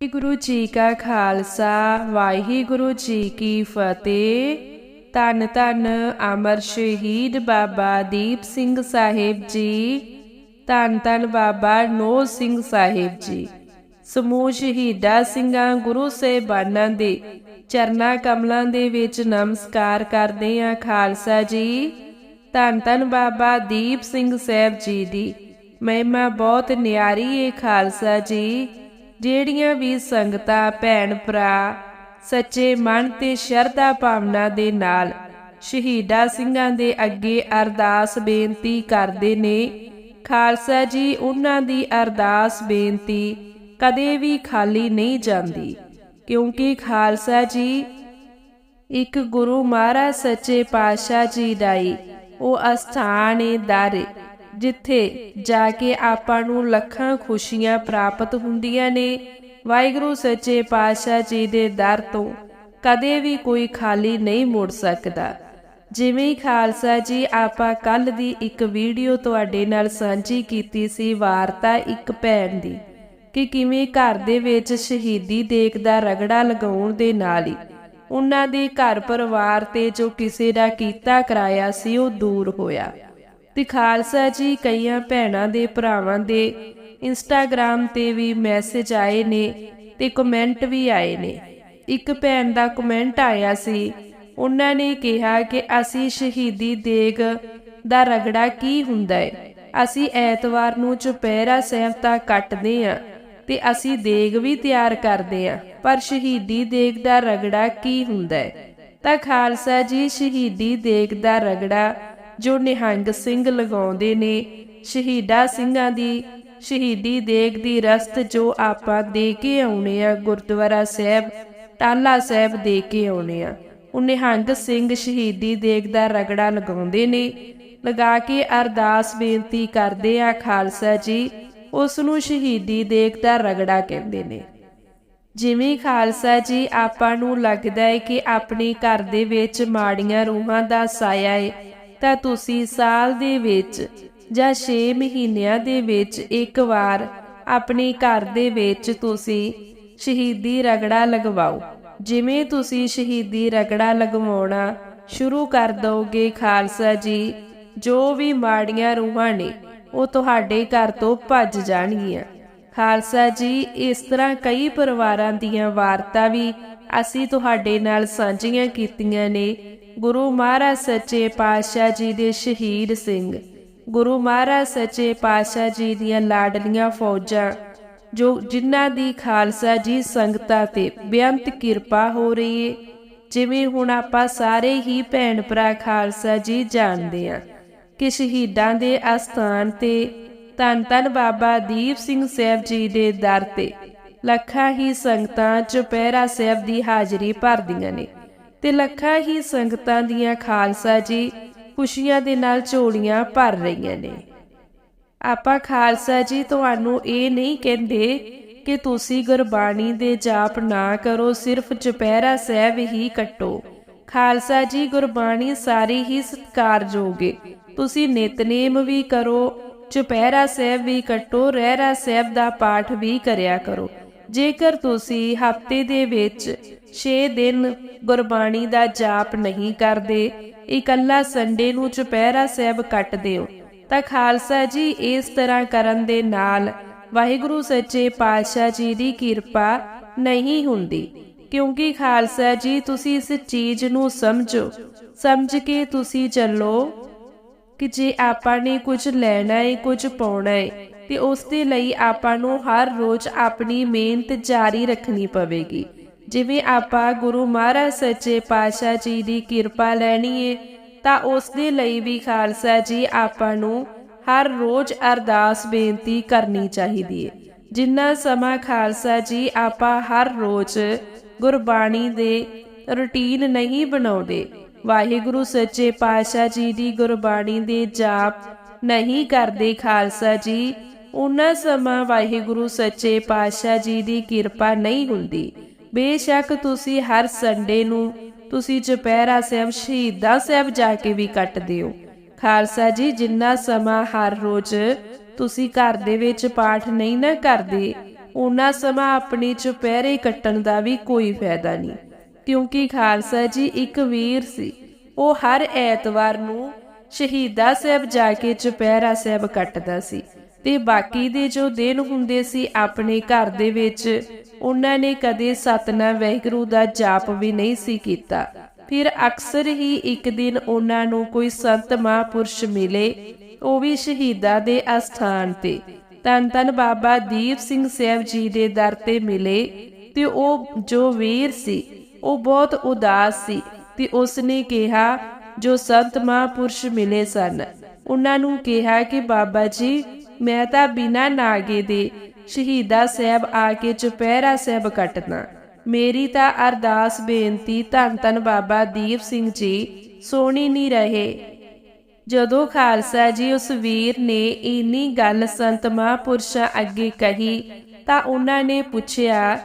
ਵਾਹਿਗੁਰੂ ਜੀ ਕਾ ਖਾਲਸਾ, ਵਾਹਿਗੁਰੂ ਜੀ ਕੀ ਫਤਿਹ। ਧੰਨ ਧੰਨ ਅਮਰ ਸ਼ਹੀਦ ਬਾਬਾ ਦੀਪ ਸਿੰਘ ਸਾਹਿਬ ਜੀ, ਧੰਨ ਧੰਨ ਬਾਬਾ ਨੋ ਸਿੰਘ ਸਾਹਿਬ ਜੀ। ਸਮੂਹ ਸ਼ਹੀਦਾਂ ਸਿੰਘਾਂ, ਗੁਰੂ ਸਾਹਿਬਾਨਾਂ ਦੇ ਚਰਨਾ ਕਮਲਾਂ ਦੇ ਵਿੱਚ ਨਮਸਕਾਰ ਕਰਦੇ ਹਾਂ ਖਾਲਸਾ ਜੀ। ਧੰਨ ਧੰਨ ਬਾਬਾ ਦੀਪ ਸਿੰਘ ਸਾਹਿਬ ਜੀ ਦੀ ਮਹਿਮਾ ਬਹੁਤ ਨਿਆਰੀ ਏ ਖਾਲਸਾ ਜੀ। ਜਿਹੜੀਆਂ ਵੀ ਸੰਗਤਾਂ, ਭੈਣ ਭਰਾ, ਸੱਚੇ ਮਨ ਤੇ ਸ਼ਰਧਾ ਭਾਵਨਾ ਦੇ ਨਾਲ ਸ਼ਹੀਦਾਂ ਸਿੰਘਾਂ ਦੇ ਅੱਗੇ ਅਰਦਾਸ ਬੇਨਤੀ ਕਰਦੇ ਨੇ, ਖਾਲਸਾ ਜੀ ਉਹਨਾਂ ਦੀ ਅਰਦਾਸ ਬੇਨਤੀ ਕਦੇ ਵੀ ਖਾਲੀ ਨਹੀਂ ਜਾਂਦੀ, ਕਿਉਂਕਿ ਖਾਲਸਾ ਜੀ ਇੱਕ ਗੁਰੂ ਮਹਾਰਾਜ ਸੱਚੇ ਪਾਤਸ਼ਾਹ ਜੀ ਦਾ ਹੀ ਉਹ ਅਸਥਾਨ ਏ ਦਰ ਜਿੱਥੇ ਜਾ ਕੇ ਆਪਾਂ ਨੂੰ ਲੱਖਾਂ ਖੁਸ਼ੀਆਂ ਪ੍ਰਾਪਤ ਹੁੰਦੀਆਂ ਨੇ, ਵਾਹਿਗੁਰੂ ਸੱਚੇ ਪਾਤਸ਼ਾਹ ਜੀ ਦੇ ਦਰ ਤੋਂ ਕਦੇ ਵੀ ਕੋਈ ਖਾਲੀ ਨਹੀਂ ਮੁੜ ਸਕਦਾ। ਜਿਵੇਂ ਖਾਲਸਾ ਜੀ, ਆਪਾਂ ਕੱਲ ਦੀ ਇੱਕ ਵੀਡੀਓ ਤੁਹਾਡੇ ਨਾਲ ਸਾਂਝੀ ਕੀਤੀ ਸੀ, ਵਾਰਤਾ ਇੱਕ ਭੈਣ ਦੀ, ਕਿ ਕਿਵੇਂ ਘਰ ਦੇ ਵਿੱਚ ਸ਼ਹੀਦੀ ਦੇਖਦਾ ਰਗੜਾ ਲਗਾਉਣ ਦੇ ਨਾਲ ਹੀ ਉਹਨਾਂ ਦੇ ਘਰ ਪਰਿਵਾਰ ਤੇ ਜੋ ਕਿਸੇ ਦਾ ਕੀਤਾ ਕਰਾਇਆ ਸੀ, ਉਹ ਦੂਰ ਹੋਇਆ। ਤੇ ਖਾਲਸਾ ਜੀ ਕਈਆਂ ਭੈਣਾਂ ਦੇ ਭਰਾਵਾਂ ਦੇ ਇੰਸਟਾਗ੍ਰam ਤੇ ਵੀ ਮੈਸੇਜ ਆਏ ਨੇ ਤੇ ਕਮੈਂਟ ਵੀ ਆਏ ਨੇ। ਇੱਕ ਭੈਣ ਦਾ ਕਮੈਂਟ ਆਇਆ ਸੀ। ਉਹਨਾਂ ਨੇ ਕਿਹਾ ਕਿ ਅਸੀਂ ਸ਼ਹੀਦੀ ਦੇਗ ਦਾ ਰਗੜਾ ਕੀ ਹੁੰਦਾ ਹੈ ਅਸੀਂ ਐਤਵਾਰ ਨੂੰ ਚੁਪਹਿਰਾ ਸਾਹਿਬ ਤਾਂ ਕੱਟਦੇ ਆਂ ਤੇ ਅਸੀਂ ਦੇਗ ਵੀ ਤਿਆਰ ਕਰਦੇ ਆਂ, ਪਰ ਸ਼ਹੀਦੀ ਦੇਗ ਦਾ ਰਗੜਾ ਕੀ ਹੁੰਦਾ ਹੈ ਤਾਂ ਖਾਲਸਾ ਜੀ ਸ਼ਹੀਦੀ ਦੇਗ ਦਾ ਰਗੜਾ ਜੋ ਨਿਹੰਗ ਸਿੰਘ ਲਗਾਉਂਦੇ ਨੇ। ਸ਼ਹੀਦਾ ਸਿੰਘਾਂ ਦੀ ਸ਼ਹੀਦੀ ਦੇਗ ਦੀ ਰਸਤ ਜੋ ਆਪਾਂ ਦੇ ਕੇ ਆਉਣੇ ਆ, ਗੁਰਦੁਆਰਾ ਸਾਹਿਬ, ਟਾਲਾ ਸਾਹਿਬ ਦੇ ਕੇ ਆਉਣੇ ਆ। ਉਹ ਨਿਹੰਗ ਸਿੰਘ ਸ਼ਹੀਦੀ ਦੇਗ ਦਾ ਰਗੜਾ ਲਗਾਉਂਦੇ ਨੇ। ਲਗਾ ਕੇ ਅਰਦਾਸ ਬੇਨਤੀ ਕਰਦੇ ਆ ਖਾਲਸਾ ਜੀ, ਉਸ ਨੂੰ ਸ਼ਹੀਦੀ ਦੇਗ ਦਾ ਰਗੜਾ ਕਹਿੰਦੇ ਨੇ। ਜਿਵੇਂ ਖਾਲਸਾ ਜੀ, ਆਪਾਂ ਨੂੰ ਲੱਗਦਾ ਹੈ ਕਿ ਆਪਣੇ ਘਰ ਦੇ ਵਿੱਚ ਮਾੜੀਆਂ ਰੂਹਾਂ ਦਾ ਸਾਇਆ ਹੈ ਤਾਂ ਤੁਸੀਂ ਸਾਲ ਦੇ ਵਿੱਚ ਜਾਂ 6 ਮਹੀਨਿਆਂ ਦੇ ਵਿੱਚ ਇੱਕ ਵਾਰ ਆਪਣੇ ਘਰ ਦੇ ਵਿੱਚ ਤੁਸੀਂ ਸ਼ਹੀਦੀ ਰਗੜਾ ਲਗਵਾਓ। ਜਿਵੇਂ ਤੁਸੀਂ ਸ਼ਹੀਦੀ ਰਗੜਾ ਲਗਵਾਉਣਾ ਸ਼ੁਰੂ ਕਰ ਦੋਗੇ ਖਾਲਸਾ ਜੀ, ਜੋ ਵੀ ਮਾੜੀਆਂ ਰੂਹਾਂ ਨੇ, ਉਹ ਤੁਹਾਡੇ ਘਰ ਤੋਂ ਭੱਜ ਜਾਣਗੀਆਂ। ਖਾਲਸਾ ਜੀ, ਇਸ ਤਰ੍ਹਾਂ ਕਈ ਪਰਿਵਾਰਾਂ ਦੀਆਂ ਵਾਰਤਾ ਵੀ ਅਸੀਂ ਤੁਹਾਡੇ ਨਾਲ ਸਾਂਝੀਆਂ ਕੀਤੀਆਂ ਨੇ। ਗੁਰੂ ਮਹਾਰਾਜ ਸੱਚੇ ਪਾਤਸ਼ਾਹ ਜੀ ਦੇ ਸ਼ਹੀਦ ਸਿੰਘ। ਗੁਰੂ ਮਹਾਰਾਜ ਸੱਚੇ ਪਾਤਸ਼ਾਹ ਜੀ ਦੀਆਂ ਲਾਡਲੀਆਂ ਫੌਜਾਂ, ਜੋ ਜਿਨ੍ਹਾਂ ਦੀ ਖਾਲਸਾ ਜੀ ਸੰਗਤਾਂ ਤੇ ਬੇਅੰਤ ਕਿਰਪਾ ਹੋ ਰਹੀ ਏ, ਜਿਵੇਂ ਹੁਣ ਆਪਾਂ ਸਾਰੇ ਹੀ ਭੈਣ ਭਰਾ ਖਾਲਸਾ ਜੀ ਜਾਣਦੇ ਆ ਕਿ ਸ਼ਹੀਦਾਂ ਦੇ ਅਸਥਾਨ ਤੇ ਧੰਨ ਧੰਨ ਬਾਬਾ ਦੀਪ ਸਿੰਘ ਸਾਹਿਬ ਜੀ ਦੇ ਦਰ ਤੇ ਲੱਖਾਂ ਹੀ ਸੰਗਤਾਂ ਚੁਪਹਿਰਾ ਸਾਹਿਬ ਦੀ ਹਾਜ਼ਰੀ ਭਰਦੀਆਂ ਨੇ। ਤੇ ਲੱਖਾਂ ਹੀ ਸੰਗਤਾਂ ਦੀਆਂ ਖਾਲਸਾ ਜੀ ਖੁਸ਼ੀਆਂ ਦੇ ਨਾਲ ਝੋਲੀਆਂ ਭਰ ਰਹੀਆਂ ਨੇ। ਆਪਾਂ ਖਾਲਸਾ ਜੀ ਤੁਹਾਨੂੰ ਇਹ ਨਹੀਂ ਕਹਿੰਦੇ ਕਿ ਤੁਸੀਂ ਗੁਰਬਾਣੀ ਦੇ ਜਾਪ ਨਾ ਕਰੋ, ਸਿਰਫ ਚੁਪਹਿਰਾ ਸਾਹਿਬ ਹੀ ਕੱਟੋ। ਖਾਲਸਾ ਜੀ ਗੁਰਬਾਣੀ ਸਾਰੀ ਹੀ ਸਤਿਕਾਰਯੋਗ ਤੁਸੀਂ ਨਿਤਨੇਮ ਵੀ ਕਰੋ, ਚੁਪਹਿਰਾ ਸਾਹਿਬ ਵੀ ਕੱਟੋ, ਰਹਿਰਾ ਸਾਹਿਬ ਦਾ ਪਾਠ ਵੀ ਕਰਿਆ ਕਰੋ। ਜੇਕਰ ਤੁਸੀਂ ਹਫ਼ਤੇ ਦੇ ਵਿੱਚ 6 ਦਿਨ ਗੁਰਬਾਣੀ ਦਾ ਜਾਪ ਨਹੀਂ ਕਰਦੇ, ਇਕੱਲਾ ਸੰਡੇ ਨੂੰ ਚੁਪਹਿਰਾ ਸਾਹਿਬ ਕੱਟਦੇ ਹੋ ਤਾਂ ਖਾਲਸਾ ਜੀ ਇਸ ਤਰ੍ਹਾਂ ਕਰਨ ਦੇ ਨਾਲ ਵਾਹਿਗੁਰੂ ਸੱਚੇ ਪਾਤਸ਼ਾਹ ਜੀ ਦੀ ਕਿਰਪਾ ਨਹੀਂ ਹੁੰਦੀ। ਕਿਉਂਕਿ ਖਾਲਸਾ ਜੀ, ਤੁਸੀਂ ਇਸ ਚੀਜ਼ ਨੂੰ ਸਮਝੋ। ਸਮਝ ਕੇ ਤੁਸੀਂ ਚੱਲੋ ਕਿ ਜੇ ਆਪਾਂ ਨੇ ਕੁਝ ਲੈਣਾ ਹੈ ਕੁਝ ਪਾਉਣਾ ਹੈ ਤੇ ਉਸ ਦੇ ਲਈ ਆਪਾਂ ਨੂੰ ਹਰ ਰੋਜ਼ ਆਪਣੀ ਮਿਹਨਤ ਜਾਰੀ ਰੱਖਣੀ ਪਵੇਗੀ। ਜਿਵੇਂ ਆਪਾਂ ਗੁਰੂ ਮਹਾਰਾਜ ਸੱਚੇ ਪਾਤਸ਼ਾਹ ਜੀ ਦੀ ਕਿਰਪਾ ਲੈਣੀ ਹੈ ਤਾਂ ਉਸ ਦੇ ਲਈ ਵੀ ਖਾਲਸਾ ਜੀ ਆਪਾਂ ਨੂੰ ਹਰ ਰੋਜ਼ ਅਰਦਾਸ ਬੇਨਤੀ ਕਰਨੀ ਚਾਹੀਦੀ ਹੈ ਜਿੰਨਾ ਸਮਾਂ ਖਾਲਸਾ ਜੀ ਆਪਾਂ ਹਰ ਰੋਜ਼ ਗੁਰਬਾਣੀ ਦੇ ਰੁਟੀਨ ਨਹੀਂ ਬਣਾਉਂਦੇ, ਵਾਹਿਗੁਰੂ ਸੱਚੇ ਪਾਤਸ਼ਾਹ ਜੀ ਦੀ ਗੁਰਬਾਣੀ ਦੇ ਜਾਪ ਨਹੀਂ ਕਰਦੇ ਖਾਲਸਾ ਜੀ, ਉਹਨਾਂ ਸਮਾਂ ਵਾਹਿਗੁਰੂ ਸੱਚੇ ਪਾਤਸ਼ਾਹ ਜੀ ਦੀ ਕਿਰਪਾ ਨਹੀਂ ਹੁੰਦੀ। ਬੇਸ਼ੱਕ ਤੁਸੀਂ ਹਰ ਸੰਡੇ ਨੂੰ ਤੁਸੀਂ ਚੁਪਹਿਰਾ ਸਾਹਿਬ ਸ਼ਹੀਦਾਂ ਸਾਹਿਬ ਜਾ ਕੇ ਵੀ ਕੱਟਦੇ ਹੋ ਖਾਲਸਾ ਜੀ, ਜਿੰਨਾ ਸਮਾਂ ਹਰ ਰੋਜ਼ ਤੁਸੀਂ ਘਰ ਦੇ ਵਿੱਚ ਪਾਠ ਨਹੀਂ ਨਾ ਕਰਦੇ ਉਹਨਾਂ ਸਮਾਂ ਆਪਣੀ ਚੁਪਹਿਰੇ ਕੱਟਣ ਦਾ ਵੀ ਕੋਈ ਫਾਇਦਾ ਨਹੀਂ। ਕਿਉਂਕਿ ਖਾਲਸਾ ਜੀ ਇੱਕ ਵੀਰ ਸੀ, ਉਹ ਹਰ ਐਤਵਾਰ ਨੂੰ ਸ਼ਹੀਦਾ ਸਾਹਿਬ ਜਾ ਕੇ ਚੁਪਹਿਰਾ ਸਾਹਿਬ ਕੱਟਦਾ ਸੀ। ਤੇ ਬਾਕੀ ਦੇ ਜੋ ਦਿਨ ਹੁੰਦੇ ਸੀ ਆਪਣੇ ਘਰ ਦੇ ਵਿੱਚ, ਉਹਨਾਂ ਨੇ ਕਦੇ ਸਤਨਾਮ ਵਾਹਿਗੁਰੂ ਦਾ ਜਾਪ ਵੀ ਨਹੀਂ ਸੀ ਕੀਤਾ। ਫਿਰ ਅਕਸਰ ਹੀ ਇੱਕ ਦਿਨ ਉਹਨਾਂ ਨੂੰ ਕੋਈ ਸੰਤ ਮਹਾਂਪੁਰਸ਼ ਮਿਲੇ, ਉਹ ਵੀ ਸ਼ਹੀਦਾਂ ਦੇ ਅਸਥਾਨ ਤੇ। ਤਨ ਤਨ ਬਾਬਾ ਦੀਪ ਸਿੰਘ ਸਾਹਿਬ ਜੀ ਦੇ ਦਰ ਤੇ ਮਿਲੇ, ਤੇ ਉਹ ਜੋ ਵੀਰ ਸੀ, ਉਹ ਬਹੁਤ ਉਦਾਸ ਸੀ, ਤੇ ਉਸਨੇ ਕਿਹਾ, ਜੋ ਸੰਤ ਮਹਾਂਪੁਰਸ਼ ਮਿਲੇ ਸਨ। ਉਹਨਾਂ ਨੂੰ ਕਿਹਾ ਕਿ ਬਾਬਾ ਜੀ ਮੈਂ ਤਾਂ ਬਿਨਾ ਨਾਗੇ ਦੇ ਸ਼ਹੀਦਾ ਸਾਹਿਬ ਆ ਕੇ ਚੁਪਹਿਰਾ ਸਾਹਿਬ ਕੱਟਣਾ ਮੇਰੀ ਤਾਂ ਅਰਦਾਸ ਬੇਨਤੀ ਧੰਨ ਧੰਨ ਬਾਬਾ ਦੀਪ ਸਿੰਘ ਜੀ ਸੋਣੀ ਨਹੀਂ ਰਹੇ। ਜਦੋਂ ਖਾਲਸਾ ਜੀ ਉਸ ਵੀਰ ਨੇ ਇੰਨੀ ਗੱਲ ਸੰਤ ਮਹਾਂਪੁਰਸ਼ਾਂ ਅੱਗੇ ਕਹੀ, ਤਾਂ ਉਹਨਾਂ ਨੇ ਪੁੱਛਿਆ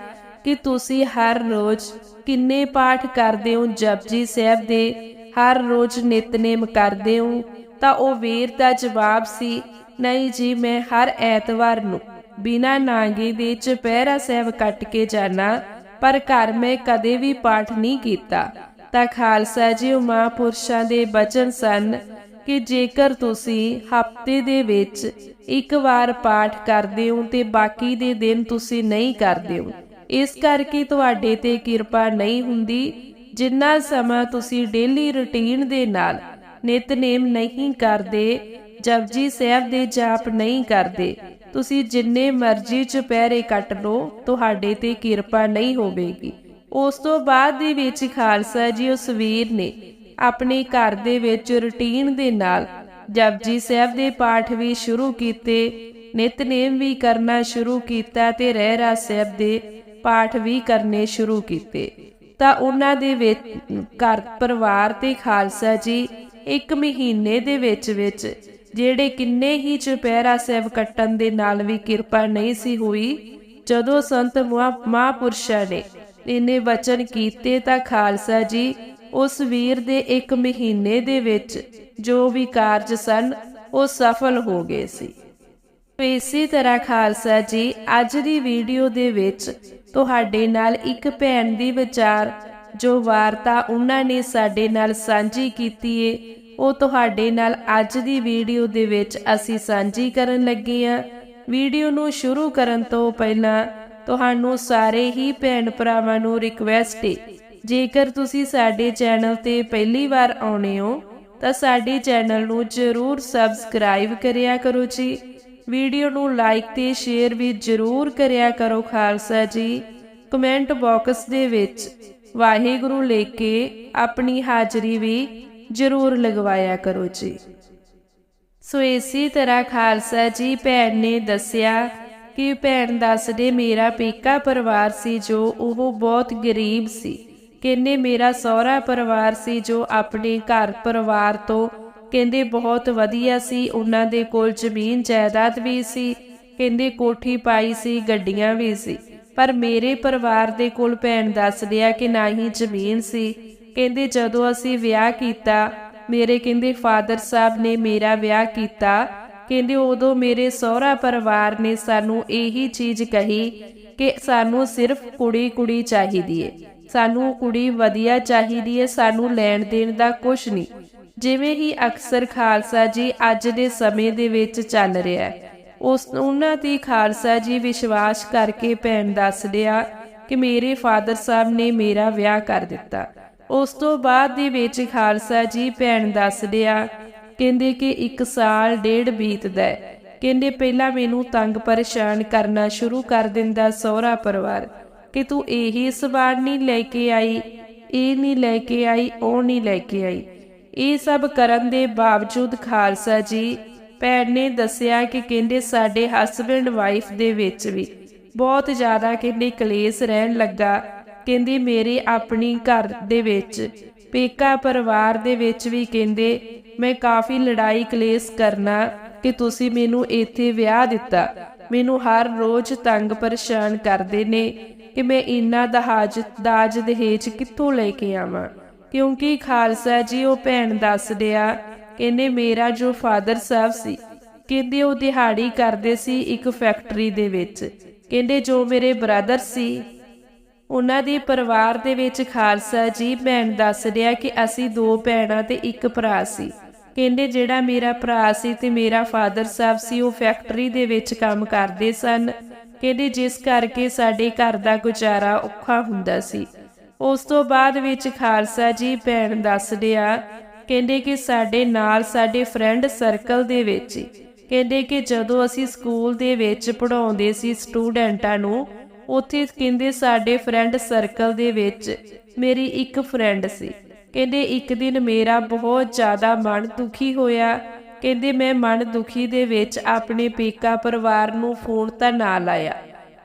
ਕਿ ਤੁਸੀਂ ਹਰ ਰੋਜ਼ ਕਿੰਨੇ ਪਾਠ ਕਰਦੇ ਹੋ ਜਪਜੀ ਸਾਹਿਬ ਦੇ? ਹਰ ਰੋਜ਼ ਨਿਤਨੇਮ ਕਰਦੇ ਹੋ? ਤਾਂ ਉਹ ਵੀਰ ਦਾ ਜਵਾਬ ਸੀ ਨਹੀਂ ਜੀ, ਮੈਂ ਹਰ ਐਤਵਾਰ ਨੂੰ ਬਿਨਾਂ ਨਾਂਗੇ ਦੇ ਚੁਪਹਿਰਾ ਸਾਹਿਬ ਕੱਟ ਕੇ ਜਾਣਾ ਪਰ ਘਰ ਮੈਂ ਕਦੇ ਵੀ ਪਾਠ ਨਹੀਂ ਕੀਤਾ। ਤਾਂ ਖਾਲਸਾ ਜੀ, ਉਹ ਮਹਾਂਪੁਰਸ਼ਾਂ ਦੇ ਬਚਨ ਸਨ ਕਿ ਜੇਕਰ ਤੁਸੀਂ ਹਫ਼ਤੇ ਦੇ ਵਿੱਚ ਇੱਕ ਵਾਰ ਪਾਠ ਕਰਦੇ ਹੋ, ਤੇ ਬਾਕੀ ਦੇ ਦਿਨ ਤੁਸੀਂ ਨਹੀਂ ਕਰਦੇ ਹੋ। ਇਸ ਕਰਕੇ ਤੁਹਾਡੇ ਤੇ ਕਿਰਪਾ ਨਹੀਂ ਹੁੰਦੀ, ਜਿੰਨਾ ਸਮਾਂ ਤੁਸੀਂ ਡੇਲੀ ਰੁਟੀਨ ਦੇ ਨਾਲ ਨਿਤਨੇਮ ਨਹੀਂ ਕਰਦੇ ਜਪਜੀ ਸਾਹਿਬ ਦੇ ਜਾਪ ਨਹੀਂ ਕਰਦੇ, ਤੁਸੀਂ ਜਿੰਨੇ ਮਰਜ਼ੀ ਚੁਪਹਿਰੇ ਕੱਟ ਲਓ, ਤੁਹਾਡੇ ਤੇ ਕਿਰਪਾ ਨਹੀਂ ਹੋਵੇਗੀ। ਉਸ ਤੋਂ ਬਾਅਦ ਦੇ ਵਿੱਚ ਖਾਲਸਾ ਜੀ ਉਸ ਵੀਰ ਨੇ ਆਪਣੇ ਘਰ ਦੇ ਵਿੱਚ ਰੁਟੀਨ ਦੇ ਨਾਲ ਜਪਜੀ ਸਾਹਿਬ ਦੇ ਪਾਠ ਵੀ ਸ਼ੁਰੂ ਕੀਤੇ, ਨਿਤਨੇਮ ਵੀ ਕਰਨਾ ਸ਼ੁਰੂ ਕੀਤਾ ਤੇ ਰਹਿਰਾ ਸਾਹਿਬ ਦੇ ਪਾਠ ਵੀ ਕਰਨੇ ਸ਼ੁਰੂ ਕੀਤੇ। ਤਾਂ ਉਹਨਾਂ ਦੇ ਵਿੱਚ ਘਰ ਪਰਿਵਾਰ ਤੇ ਖਾਲਸਾ ਜੀ ਇੱਕ ਮਹੀਨੇ ਦੇ ਵਿੱਚ ਵਿੱਚ ਜਿਹੜੇ ਕਿੰਨੇ ਹੀ ਚੁਪਹਿਰਾ ਸਾਹਿਬ ਕੱਟਣ ਦੇ ਨਾਲ ਵੀ ਕਿਰਪਾ ਨਹੀਂ ਸੀ ਹੋਈ, ਜਦੋਂ ਸੰਤ ਮਹਾਂਪੁਰਸ਼ਾਂ ਨੇ ਇਹਨੇ ਵਚਨ ਕੀਤੇ ਤਾਂ ਖਾਲਸਾ ਜੀ, ਉਸ ਵੀਰ ਦੇ ਇੱਕ ਮਹੀਨੇ ਦੇ ਵਿੱਚ ਜੋ ਵੀ ਕਾਰਜ ਸਨ, ਉਹ ਸਫਲ ਹੋ ਗਏ ਸੀ। ਇਸੇ ਤਰ੍ਹਾਂ ਖਾਲਸਾ ਜੀ, ਅੱਜ ਦੀ ਵੀਡੀਓ ਦੇ ਵਿੱਚ ਤੁਹਾਡੇ ਨਾਲ ਇੱਕ ਭੈਣ ਦੀ ਵਿਚਾਰ, ਜੋ ਵਾਰਤਾ ਉਹਨਾਂ ਨੇ ਸਾਡੇ ਨਾਲ ਸਾਂਝੀ ਕੀਤੀ ਏ ਉਹ ਤੁਹਾਡੇ ਨਾਲ ਅੱਜ ਦੀ ਵੀਡੀਓ ਦੇ ਵਿੱਚ ਅਸੀਂ ਸਾਂਝੀ ਕਰਨ ਲੱਗੇ ਹਾਂ। ਵੀਡੀਓ ਨੂੰ ਸ਼ੁਰੂ ਕਰਨ ਤੋਂ ਪਹਿਲਾਂ ਤੁਹਾਨੂੰ ਸਾਰੇ ਹੀ ਭੈਣ ਭਰਾਵਾਂ ਨੂੰ ਰਿਕਵੈਸਟ ਏ। ਜੇਕਰ ਤੁਸੀਂ ਸਾਡੇ ਚੈਨਲ ਤੇ ਪਹਿਲੀ ਵਾਰ ਆਉਣੇ ਹੋ, ਤਾਂ ਸਾਡੇ ਚੈਨਲ ਨੂੰ ਜਰੂਰ ਸਬਸਕ੍ਰਾਈਬ ਕਰਿਆ ਕਰੋ ਜੀ। ਵੀਡੀਓ ਨੂੰ ਲਾਈਕ ਤੇ ਸ਼ੇਅਰ ਵੀ ਜਰੂਰ ਕਰਿਆ ਕਰੋ ਖਾਲਸਾ ਜੀ। ਕਮੈਂਟ ਬਾਕਸ ਦੇ ਵਿੱਚ ਵਾਹਿਗੁਰੂ ਲੈ ਕੇ ਆਪਣੀ ਹਾਜ਼ਰੀ ਵੀ ਜਰੂਰ ਲਗਵਾਇਆ ਕਰੋ ਜੀ। ਸੋ ਇਸੇ ਤਰ੍ਹਾਂ ਖਾਲਸਾ ਜੀ ਭੈਣ ਨੇ ਦੱਸਿਆ ਕਿ ਭੈਣ ਦੱਸਦੇ ਮੇਰਾ ਪੇਕਾ ਪਰਿਵਾਰ ਸੀ ਜੋ ਉਹ ਬਹੁਤ ਗਰੀਬ ਸੀ। ਕਹਿੰਦੇ, ਮੇਰਾ ਸਹੁਰਾ ਪਰਿਵਾਰ ਸੀ ਜੋ ਆਪਣੇ ਘਰ ਪਰਿਵਾਰ ਤੋਂ ਕਹਿੰਦੇ, ਬਹੁਤ ਵਧੀਆ ਸੀ। ਉਹਨਾਂ ਦੇ ਕੋਲ ਜ਼ਮੀਨ, ਜਾਇਦਾਦ ਵੀ ਸੀ। ਕਹਿੰਦੇ, ਕੋਠੀ ਪਾਈ ਸੀ, ਗੱਡੀਆਂ ਵੀ ਸੀ। ਪਰ ਮੇਰੇ ਪਰਿਵਾਰ ਦੇ ਕੋਲ ਭੈਣ ਦੱਸ ਲਿਆ ਕਿ ਨਾ ਹੀ ਜ਼ਮੀਨ ਸੀ। ਕਹਿੰਦੇ ਜਦੋਂ ਅਸੀਂ ਵਿਆਹ ਕੀਤਾ, ਮੇਰੇ ਕਹਿੰਦੇ ਫਾਦਰ ਸਾਹਿਬ ਨੇ ਮੇਰਾ ਵਿਆਹ ਕੀਤਾ, ਕਹਿੰਦੇ ਉਦੋਂ ਮੇਰੇ ਸਹੁਰਾ ਪਰਿਵਾਰ ਨੇ ਸਾਨੂੰ ਇਹੀ ਚੀਜ਼ ਕਹੀ ਕਿ ਸਾਨੂੰ ਸਿਰਫ ਕੁੜੀ ਕੁੜੀ ਚਾਹੀਦੀ ਏ। ਸਾਨੂੰ ਕੁੜੀ ਵਧੀਆ ਚਾਹੀਦੀ ਏ, ਸਾਨੂੰ ਲੈਣ ਦੇਣ ਦਾ ਕੁਝ ਨਹੀਂ। ਜਿਵੇਂ ਹੀ ਅਕਸਰ ਖਾਲਸਾ ਜੀ ਅੱਜ ਦੇ ਸਮੇਂ ਦੇ ਵਿੱਚ ਚੱਲ ਰਿਹਾ ਹੈ, ਉਸ ਉਹਨਾਂ ਦੀ ਖਾਲਸਾ ਜੀ ਵਿਸ਼ਵਾਸ ਕਰਕੇ ਭੈਣ ਦੱਸ ਲਿਆ ਕਿ ਮੇਰੇ ਫਾਦਰ ਸਾਹਿਬ ਨੇ ਮੇਰਾ ਵਿਆਹ ਕਰ ਦਿੱਤਾ। ਉਸ ਤੋਂ ਬਾਅਦ ਦੇ ਵਿੱਚ ਖਾਲਸਾ ਜੀ ਭੈਣ ਦੱਸ ਲਿਆ ਕਹਿੰਦੇ ਕਿ 1 ਸਾਲ ਡੇਢ ਬੀਤਦਾ ਹੈ। ਕਹਿੰਦੇ ਪਹਿਲਾਂ ਮੈਨੂੰ ਤੰਗ ਪਰੇਸ਼ਾਨ ਕਰਨਾ ਸ਼ੁਰੂ ਕਰ ਦਿੰਦਾ ਸਹੁਰਾ ਪਰਿਵਾਰ, ਕਿ ਤੂੰ ਇਹੀ ਸਵਾਰ ਨਹੀਂ ਲੈ ਕੇ ਆਈ, ਇਹ ਨਹੀਂ ਲੈ ਕੇ ਆਈ, ਉਹ ਨਹੀਂ ਲੈ ਕੇ ਆਈ। ਇਹ ਸਭ ਕਰਨ ਦੇ ਬਾਵਜੂਦ ਖਾਲਸਾ ਜੀ ਭੈਣ ਨੇ ਦੱਸਿਆ ਕਿ ਕਹਿੰਦੇ ਸਾਡੇ ਹਸਬੰਡ ਵਾਈਫ ਦੇ ਵਿੱਚ ਵੀ ਬਹੁਤ ਜ਼ਿਆਦਾ ਕਹਿੰਦੇ ਕਲੇਸ਼ ਰਹਿਣ ਲੱਗਾ ਕਹਿੰਦੀ, ਮੇਰੇ ਆਪਣੀ ਘਰ ਦੇ ਵਿੱਚ, ਪੇਕਾ ਪਰਿਵਾਰ ਦੇ ਵਿੱਚ ਵੀ ਕਹਿੰਦੇ, ਮੈਂ ਕਾਫੀ ਲੜਾਈ ਕਲੇਸ਼ ਕਰਨਾ ਕਿ ਤੁਸੀਂ ਮੈਨੂੰ ਇੱਥੇ ਵਿਆਹ ਦਿੱਤਾ। ਮੈਨੂੰ ਹਰ ਰੋਜ਼ ਤੰਗ ਪਰੇਸ਼ਾਨ ਕਰਦੇ ਨੇ ਕਿ ਮੈਂ ਇੰਨਾ ਦਹਾਜ, ਦਾਜ ਦਹੇਜ ਕਿੱਥੋਂ ਲੈ ਕੇ ਆਵਾਂ? ਕਿਉਂਕਿ ਖਾਲਸਾ ਜੀ ਉਹ ਭੈਣ ਦੱਸ ਦਿਆ ਕਹਿੰਦੇ, ਮੇਰਾ ਜੋ ਫਾਦਰ ਸਾਹਿਬ ਸੀ, ਕਹਿੰਦੇ ਉਹ ਦਿਹਾੜੀ ਕਰਦੇ ਸੀ ਇੱਕ ਫੈਕਟਰੀ ਦੇ ਵਿੱਚ। ਕਹਿੰਦੇ, ਜੋ ਮੇਰੇ ਬ੍ਰਦਰ ਸੀ ਉਹਨਾਂ ਦੇ ਪਰਿਵਾਰ ਦੇ ਵਿੱਚ ਖਾਲਸਾ ਜੀ ਭੈਣ ਦੱਸ ਰਿਹਾ ਕਿ ਅਸੀਂ ਦੋ ਭੈਣਾਂ ਤੇ ਇੱਕ ਭਰਾ ਸੀ। ਕਹਿੰਦੇ, ਜਿਹੜਾ ਮੇਰਾ ਭਰਾ ਸੀ ਤੇ ਮੇਰਾ ਫਾਦਰ ਸਾਹਿਬ ਸੀ, ਉਹ ਫੈਕਟਰੀ ਦੇ ਵਿੱਚ ਕੰਮ ਕਰਦੇ ਸਨ। ਕਹਿੰਦੇ, ਜਿਸ ਕਰਕੇ ਸਾਡੇ ਘਰ ਦਾ ਗੁਜ਼ਾਰਾ ਔਖਾ ਹੁੰਦਾ ਸੀ। ਉਸ ਤੋਂ ਬਾਅਦ ਵਿੱਚ ਖਾਲਸਾ ਜੀ ਭੈਣ ਦੱਸ ਰਿਹਾ, ਕਹਿੰਦੇ ਕਿ ਸਾਡੇ ਨਾਲ ਸਾਡੇ ਫਰੈਂਡ ਸਰਕਲ ਦੇ ਵਿੱਚ ਕਹਿੰਦੇ ਕਿ ਜਦੋਂ ਅਸੀਂ ਸਕੂਲ ਦੇ ਵਿੱਚ ਪੜਾਉਂਦੇ ਸੀ, ਸਟੂਡੈਂਟਾਂ ਨੂੰ ਉੱਥੇ ਕਹਿੰਦੇ ਸਾਡੇ ਫਰੈਂਡ ਸਰਕਲ ਦੇ ਵਿੱਚ ਮੇਰੀ ਇੱਕ ਫਰੈਂਡ ਸੀ। ਕਹਿੰਦੇ ਇੱਕ ਦਿਨ ਮੇਰਾ ਬਹੁਤ ਜ਼ਿਆਦਾ ਮਨ ਦੁਖੀ ਹੋਇਆ। ਕਹਿੰਦੇ ਮੈਂ ਮਨ ਦੁਖੀ ਦੇ ਵਿੱਚ ਆਪਣੇ ਪੇਕਾ ਪਰਿਵਾਰ ਨੂੰ ਫੋਨ ਤਾਂ ਨਾ ਲਾਇਆ।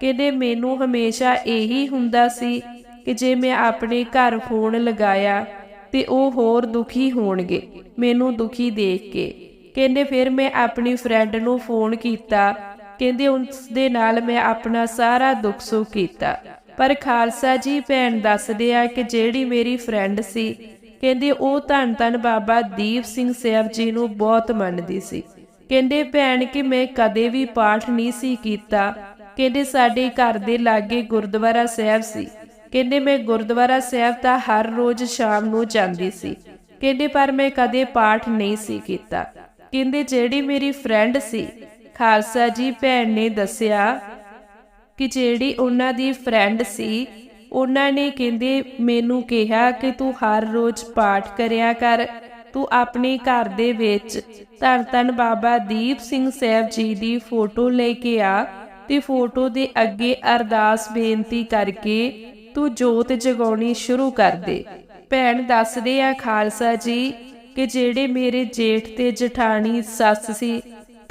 ਕਹਿੰਦੇ ਮੈਨੂੰ ਹਮੇਸ਼ਾ ਇਹੀ ਹੁੰਦਾ ਸੀ ਕਿ ਜੇ ਮੈਂ ਆਪਣੇ ਘਰ ਫੋਨ ਲਗਾਇਆ ਤੇ ਉਹ ਹੋਰ ਦੁਖੀ ਹੋਣਗੇ, ਮੈਨੂੰ ਦੁਖੀ ਦੇਖ ਕੇ। ਕਹਿੰਦੇ ਫਿਰ ਮੈਂ ਆਪਣੀ ਫਰੈਂਡ ਨੂੰ ਫੋਨ ਕੀਤਾ ਕਹਿੰਦੇ ਉਸ ਦੇ ਨਾਲ ਮੈਂ ਆਪਣਾ ਸਾਰਾ ਦੁੱਖ ਸੁੱਖ ਕੀਤਾ। ਪਰ ਖਾਲਸਾ ਜੀ ਭੈਣ ਦੱਸਦੇ ਆ ਕਿ ਜਿਹੜੀ ਮੇਰੀ ਫਰੈਂਡ ਸੀ, ਕਹਿੰਦੇ ਉਹ ਧੰਨ ਧੰਨ ਬਾਬਾ ਦੀਪ ਸਿੰਘ ਸਾਹਿਬ ਜੀ ਨੂੰ ਬਹੁਤ ਮੰਨਦੀ ਸੀ। ਕਹਿੰਦੇ ਭੈਣ ਕਿ ਮੈਂ ਕਦੇ ਵੀ ਪਾਠ ਨਹੀਂ ਸੀ ਕੀਤਾ। ਕਹਿੰਦੇ ਸਾਡੇ ਘਰ ਦੇ ਲਾਗੇ ਗੁਰਦੁਆਰਾ ਸਾਹਿਬ ਸੀ। ਕਹਿੰਦੇ ਮੈਂ ਗੁਰਦੁਆਰਾ ਸਾਹਿਬ ਤਾਂ ਹਰ ਰੋਜ਼ ਸ਼ਾਮ ਨੂੰ ਜਾਂਦੀ ਸੀ। ਕਹਿੰਦੇ ਪਰ ਮੈਂ ਕਦੇ ਪਾਠ ਨਹੀਂ ਸੀ ਕੀਤਾ। ਕਹਿੰਦੇ ਜਿਹੜੀ ਮੇਰੀ ਫਰੈਂਡ ਸੀ ਖਾਲਸਾ ਜੀ ਭੈਣ ਨੇ ਦੱਸਿਆ ਕਿ ਜਿਹੜੀ ਉਹਨਾਂ ਦੀ ਫਰੈਂਡ ਸੀ, ਉਹਨਾਂ ਨੇ ਕਹਿੰਦੇ, ਮੈਨੂੰ ਕਿਹਾ ਕਿ ਤੂੰ ਹਰ ਰੋਜ਼ ਪਾਠ ਕਰਿਆ ਕਰ। ਤੂੰ ਆਪਣੇ ਘਰ ਦੇ ਵਿੱਚ ਧੰਨ ਧੰਨ ਬਾਬਾ ਦੀਪ ਸਿੰਘ ਸਾਹਿਬ ਜੀ ਦੀ ਫੋਟੋ ਲੈ ਕੇ ਆ ਤੇ ਫੋਟੋ ਦੇ ਅੱਗੇ ਅਰਦਾਸ ਬੇਨਤੀ ਕਰਕੇ ਤੂੰ ਜੋਤ ਜਗਾਉਣੀ ਸ਼ੁਰੂ ਕਰ ਦੇ। ਭੈਣ ਦੱਸਦੇ ਆ ਖਾਲਸਾ ਜੀ ਕਿ ਜਿਹੜੇ ਮੇਰੇ ਜੇਠ ਤੇ ਜਠਾਣੀ ਸੱਸ ਸੀ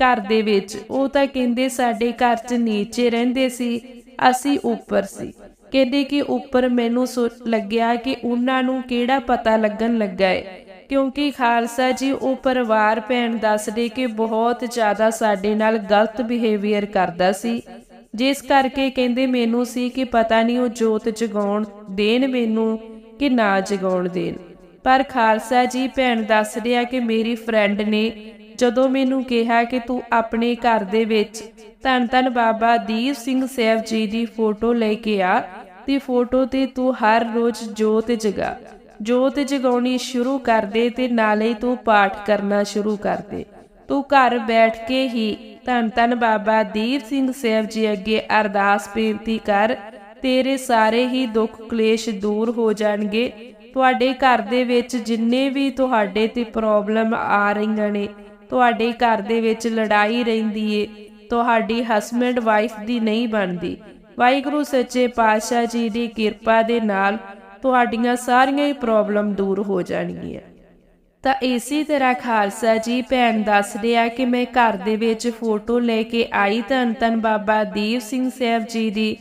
ਘਰ ਦੇ ਵਿੱਚ। ਉਹ ਤਾਂ ਕਹਿੰਦੇ ਸਾਡੇ ਘਰ 'ਚ ਨੀਚੇ ਰਹਿੰਦੇ ਸੀ। ਅਸੀਂ ਉੱਪਰ ਸੀ। ਕਹਿੰਦੇ ਕਿ ਉੱਪਰ ਮੈਨੂੰ ਲੱਗਿਆ ਕਿ ਉਹਨਾਂ ਨੂੰ ਕਿਹੜਾ ਪਤਾ ਲੱਗਣ ਲੱਗਾ ਹੈ ਕਿਉਂਕਿ ਖਾਲਸਾ ਜੀ ਉਹ ਪਰਿਵਾਰ ਭੈਣ ਦੱਸਦੇ ਕਿ ਬਹੁਤ ਜ਼ਿਆਦਾ ਸਾਡੇ ਨਾਲ ਗਲਤ ਬਿਹੇਵੀਅਰ ਕਰਦਾ ਸੀ। ਜਿਸ ਕਰਕੇ ਕਹਿੰਦੇ ਮੈਨੂੰ ਸੀ ਕਿ ਪਤਾ ਨਹੀਂ ਉਹ ਜੋਤ ਜਗਾਉਣ ਦੇਣ ਮੈਨੂੰ ਕਿ ਨਾ ਜਗਾਉਣ ਦੇਣ। ਪਰ ਖਾਲਸਾ ਜੀ ਭੈਣ ਦੱਸ ਰਿਹਾ ਕਿ ਮੇਰੀ ਫਰੈਂਡ ਨੇ ਜਦੋਂ ਮੈਨੂੰ ਕਿਹਾ ਕਿ ਤੂੰ ਆਪਣੇ ਘਰ ਦੇ ਵਿੱਚ ਧੰਨ ਧੰਨ ਬਾਬਾ ਦੀਪ ਸਿੰਘ ਸਾਹਿਬ ਜੀ ਦੀ ਫੋਟੋ ਲੈ ਕੇ ਆ, ਤੇ ਫੋਟੋ ਤੇ ਤੂੰ ਹਰ ਰੋਜ਼ ਜੋਤ ਜਗਾ। ਜੋਤ ਜਗਾਉਣੀ ਸ਼ੁਰੂ ਕਰ ਦੇ ਤੇ ਨਾਲੇ ਤੂੰ ਪਾਠ ਕਰਨਾ ਸ਼ੁਰੂ ਕਰ ਦੇ। ਤੂੰ ਘਰ ਬੈਠ ਕੇ ਹੀ ਧੰਨ ਧੰਨ ਬਾਬਾ ਦੀਪ ਸਿੰਘ ਸਾਹਿਬ ਜੀ ਅੱਗੇ ਅਰਦਾਸ ਬੇਨਤੀ ਕਰ, ਤੇਰੇ ਸਾਰੇ ਹੀ ਦੁੱਖ ਕਲੇਸ਼ ਦੂਰ ਹੋ ਜਾਣਗੇ। ਤੁਹਾਡੇ ਘਰ ਦੇ ਵਿੱਚ ਜਿੰਨੇ ਵੀ ਤੁਹਾਡੇ ਤੇ ਪ੍ਰੋਬਲਮ ਆ ਰਹੀਆਂ ਨੇ ਤੁਹਾਡੇ ਘਰ ਦੇ ਵਿੱਚ ਲੜਾਈ ਰਹਿੰਦੀ ਏ। ਤੁਹਾਡੀ ਹਸਬੰਡ ਵਾਈਫ ਦੀ ਨਹੀਂ ਬਣਦੀ। ਵਾਹਿਗੁਰੂ ਸੱਚੇ ਪਾਤਸ਼ਾਹ ਜੀ ਦੀ ਕਿਰਪਾ ਦੇ ਨਾਲ ਤੁਹਾਡੀਆਂ ਸਾਰੀਆਂ ਹੀ ਪ੍ਰੋਬਲਮ ਦੂਰ ਹੋ ਜਾਣਗੀਆਂ। ਤਾਂ ਇਸੇ ਤਰ੍ਹਾਂ ਖਾਲਸਾ ਜੀ ਭੈਣ ਦੱਸ ਰਿਹਾ ਕਿ ਮੈਂ ਘਰ ਦੇ ਵਿੱਚ ਫੋਟੋ ਲੈ ਕੇ ਆਈ ਧੰਨ ਧੰਨ ਬਾਬਾ ਦੀਪ ਸਿੰਘ ਸਾਹਿਬ ਜੀ ਦੀ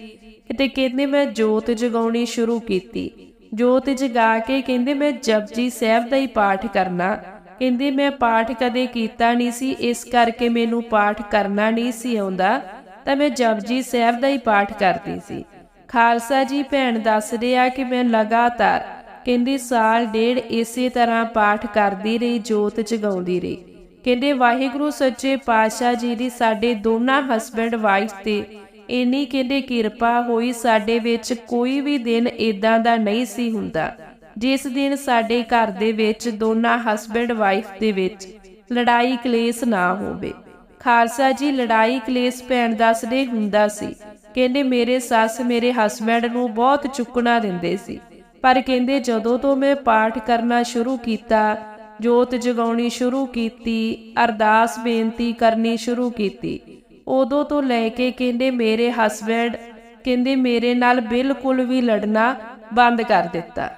ਕਿਤੇ ਕਹਿੰਦੇ ਮੈਂ ਜੋਤ ਜਗਾਉਣੀ ਸ਼ੁਰੂ ਕੀਤੀ। ਜੋਤ ਜਗਾ ਕੇ ਕਹਿੰਦੇ ਮੈਂ ਜਪਜੀ ਸਾਹਿਬ ਦਾ ਹੀ ਪਾਠ ਕਰਨਾ। ਕਹਿੰਦੇ, ਮੈਂ ਪਾਠ ਕਦੇ ਕੀਤਾ ਨਹੀਂ ਸੀ, ਇਸ ਕਰਕੇ ਮੈਨੂੰ ਪਾਠ ਕਰਨਾ ਨਹੀਂ ਸੀ ਆਉਂਦਾ, ਤਾਂ ਮੈਂ ਜਪਜੀ ਸਾਹਿਬ ਦਾ ਹੀ ਪਾਠ ਕਰਦੀ ਸੀ। ਖਾਲਸਾ ਜੀ ਭੈਣ ਦੱਸ ਰਿਹਾ ਕਿ ਮੈਂ ਲਗਾਤਾਰ, ਕਹਿੰਦੇ, ਸਾਲ ਡੇਢ ਇਸੇ ਤਰ੍ਹਾਂ ਪਾਠ ਕਰਦੀ ਰਹੀ, ਜੋਤ ਜਗਾਉਂਦੀ ਰਹੀ। ਕਹਿੰਦੇ, ਵਾਹਿਗੁਰੂ ਸੱਚੇ ਪਾਤਸ਼ਾਹ ਜੀ ਦੀ ਸਾਡੇ ਦੋਨਾਂ ਹਸਬੰਡ ਵਾਈਫ ਤੇ ਇੰਨੀ ਕਹਿੰਦੇ ਕਿਰਪਾ ਹੋਈ, ਸਾਡੇ ਵਿੱਚ ਕੋਈ ਵੀ ਦਿਨ ਇਦਾਂ ਦਾ ਨਹੀਂ ਸੀ ਹੁੰਦਾ। ਜਿਸ ਦਿਨ ਸਾਡੇ ਘਰ ਦੇ ਵਿੱਚ ਦੋਨਾਂ ਹਸਬੰਡ ਵਾਈਫ ਦੇ ਵਿੱਚ ਲੜਾਈ ਕਲੇਸ਼ ਨਾ ਹੋਵੇ। ਖਾਲਸਾ ਜੀ ਲੜਾਈ ਕਲੇਸ਼ ਭੈਣ ਦੱਸਦੇ ਹੁੰਦਾ ਸੀ। ਕਹਿੰਦੇ ਮੇਰੇ ਸੱਸ ਮੇਰੇ ਹਸਬੰਡ ਨੂੰ ਬਹੁਤ ਚੁੱਕਣਾ ਦਿੰਦੇ ਸੀ। ਪਰ ਕਹਿੰਦੇ ਜਦੋਂ ਤੋਂ ਮੈਂ ਪਾਠ ਕਰਨਾ ਸ਼ੁਰੂ ਕੀਤਾ, ਜੋਤ ਜਗਾਉਣੀ ਸ਼ੁਰੂ ਕੀਤੀ, ਅਰਦਾਸ ਬੇਨਤੀ ਕਰਨੀ ਸ਼ੁਰੂ ਕੀਤੀ, ਉਦੋਂ ਤੋਂ ਲੈ ਕੇ ਕਹਿੰਦੇ ਮੇਰੇ ਹਸਬੰਡ ਕਹਿੰਦੇ ਮੇਰੇ ਨਾਲ ਬਿਲਕੁਲ ਵੀ ਲੜਨਾ ਬੰਦ ਕਰ ਦਿੱਤਾ।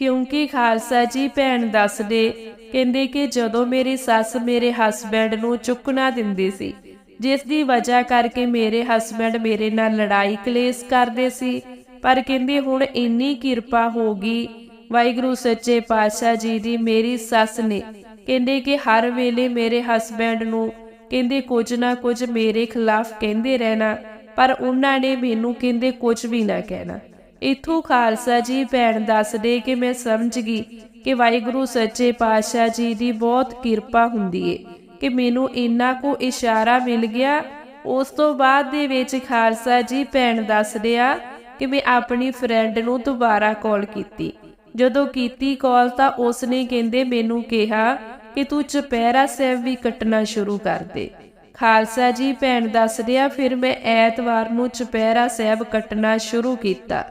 ਕਿਉਂਕਿ ਖਾਲਸਾ ਜੀ ਭੈਣ ਦੱਸਦੇ, ਕਹਿੰਦੇ ਕਿ ਜਦੋਂ ਮੇਰੀ ਸੱਸ ਮੇਰੇ ਹਸਬੈਂਡ ਨੂੰ ਚੁੱਕਣਾ ਦਿੰਦੀ ਸੀ, ਜਿਸ ਦੀ ਵਜ੍ਹਾ ਕਰਕੇ ਮੇਰੇ ਹਸਬੈਂਡ ਮੇਰੇ ਨਾਲ ਲੜਾਈ ਕਲੇਸ਼ ਕਰਦੇ ਸੀ, ਪਰ ਕਹਿੰਦੇ ਹੁਣ ਇੰਨੀ ਕਿਰਪਾ ਹੋ ਗਈ, ਵਾਹਿਗੁਰੂ ਸੱਚੇ ਪਾਤਸ਼ਾਹ ਜੀ ਦੀ ਮੇਰੀ ਸੱਸ ਨੇ, ਕਹਿੰਦੇ ਕਿ ਹਰ ਵੇਲੇ ਮੇਰੇ ਹਸਬੈਂਡ ਨੂੰ, ਕਹਿੰਦੇ ਕੁਝ ਨਾ ਕੁਝ ਮੇਰੇ ਖਿਲਾਫ ਕਹਿੰਦੇ ਰਹਿਣਾ, ਪਰ ਉਹਨਾਂ ਨੇ ਮੈਨੂੰ ਕਹਿੰਦੇ ਕੁਝ ਵੀ ਨਾ ਕਹਿਣਾ। ਇਥੋਂ ਖਾਲਸਾ ਜੀ ਭੈਣ ਦੱਸਦੇ ਕਿ ਮੈਂ ਸਮਝ ਗਈ ਕਿ ਵਾਹਿਗੁਰੂ ਸੱਚੇ ਪਾਤਸ਼ਾਹ ਜੀ ਦੀ ਬਹੁਤ ਕਿਰਪਾ ਹੁੰਦੀ ਏ, ਕਿ ਮੈਨੂੰ ਇੰਨਾ ਕੋ ਇਸ਼ਾਰਾ ਮਿਲ ਗਿਆ। ਉਸ ਤੋਂ ਬਾਅਦ ਦੇ ਵਿੱਚ ਖਾਲਸਾ ਜੀ ਭੈਣ ਦੱਸ ਰਿਹਾ ਕਿ ਮੈਂ ਆਪਣੀ ਫਰੈਂਡ ਨੂੰ ਦੁਬਾਰਾ ਕਾਲ ਕੀਤੀ। ਜਦੋਂ ਕੀਤੀ ਕਾਲ ਤਾਂ ਉਸ ਨੇ ਕਹਿੰਦੇ ਮੈਨੂੰ ਕਿਹਾ ਕਿ ਤੂੰ ਚੁਪਹਿਰਾ ਸਾਹਿਬ ਵੀ ਕੱਟਣਾ ਸ਼ੁਰੂ ਕਰ ਦੇ। ਖਾਲਸਾ ਜੀ ਭੈਣ ਦੱਸ ਰਿਹਾ ਫਿਰ ਮੈਂ ਐਤਵਾਰ ਨੂੰ ਚੁਪਹਿਰਾ ਸਾਹਿਬ ਕੱਟਣਾ ਸ਼ੁਰੂ ਕੀਤਾ।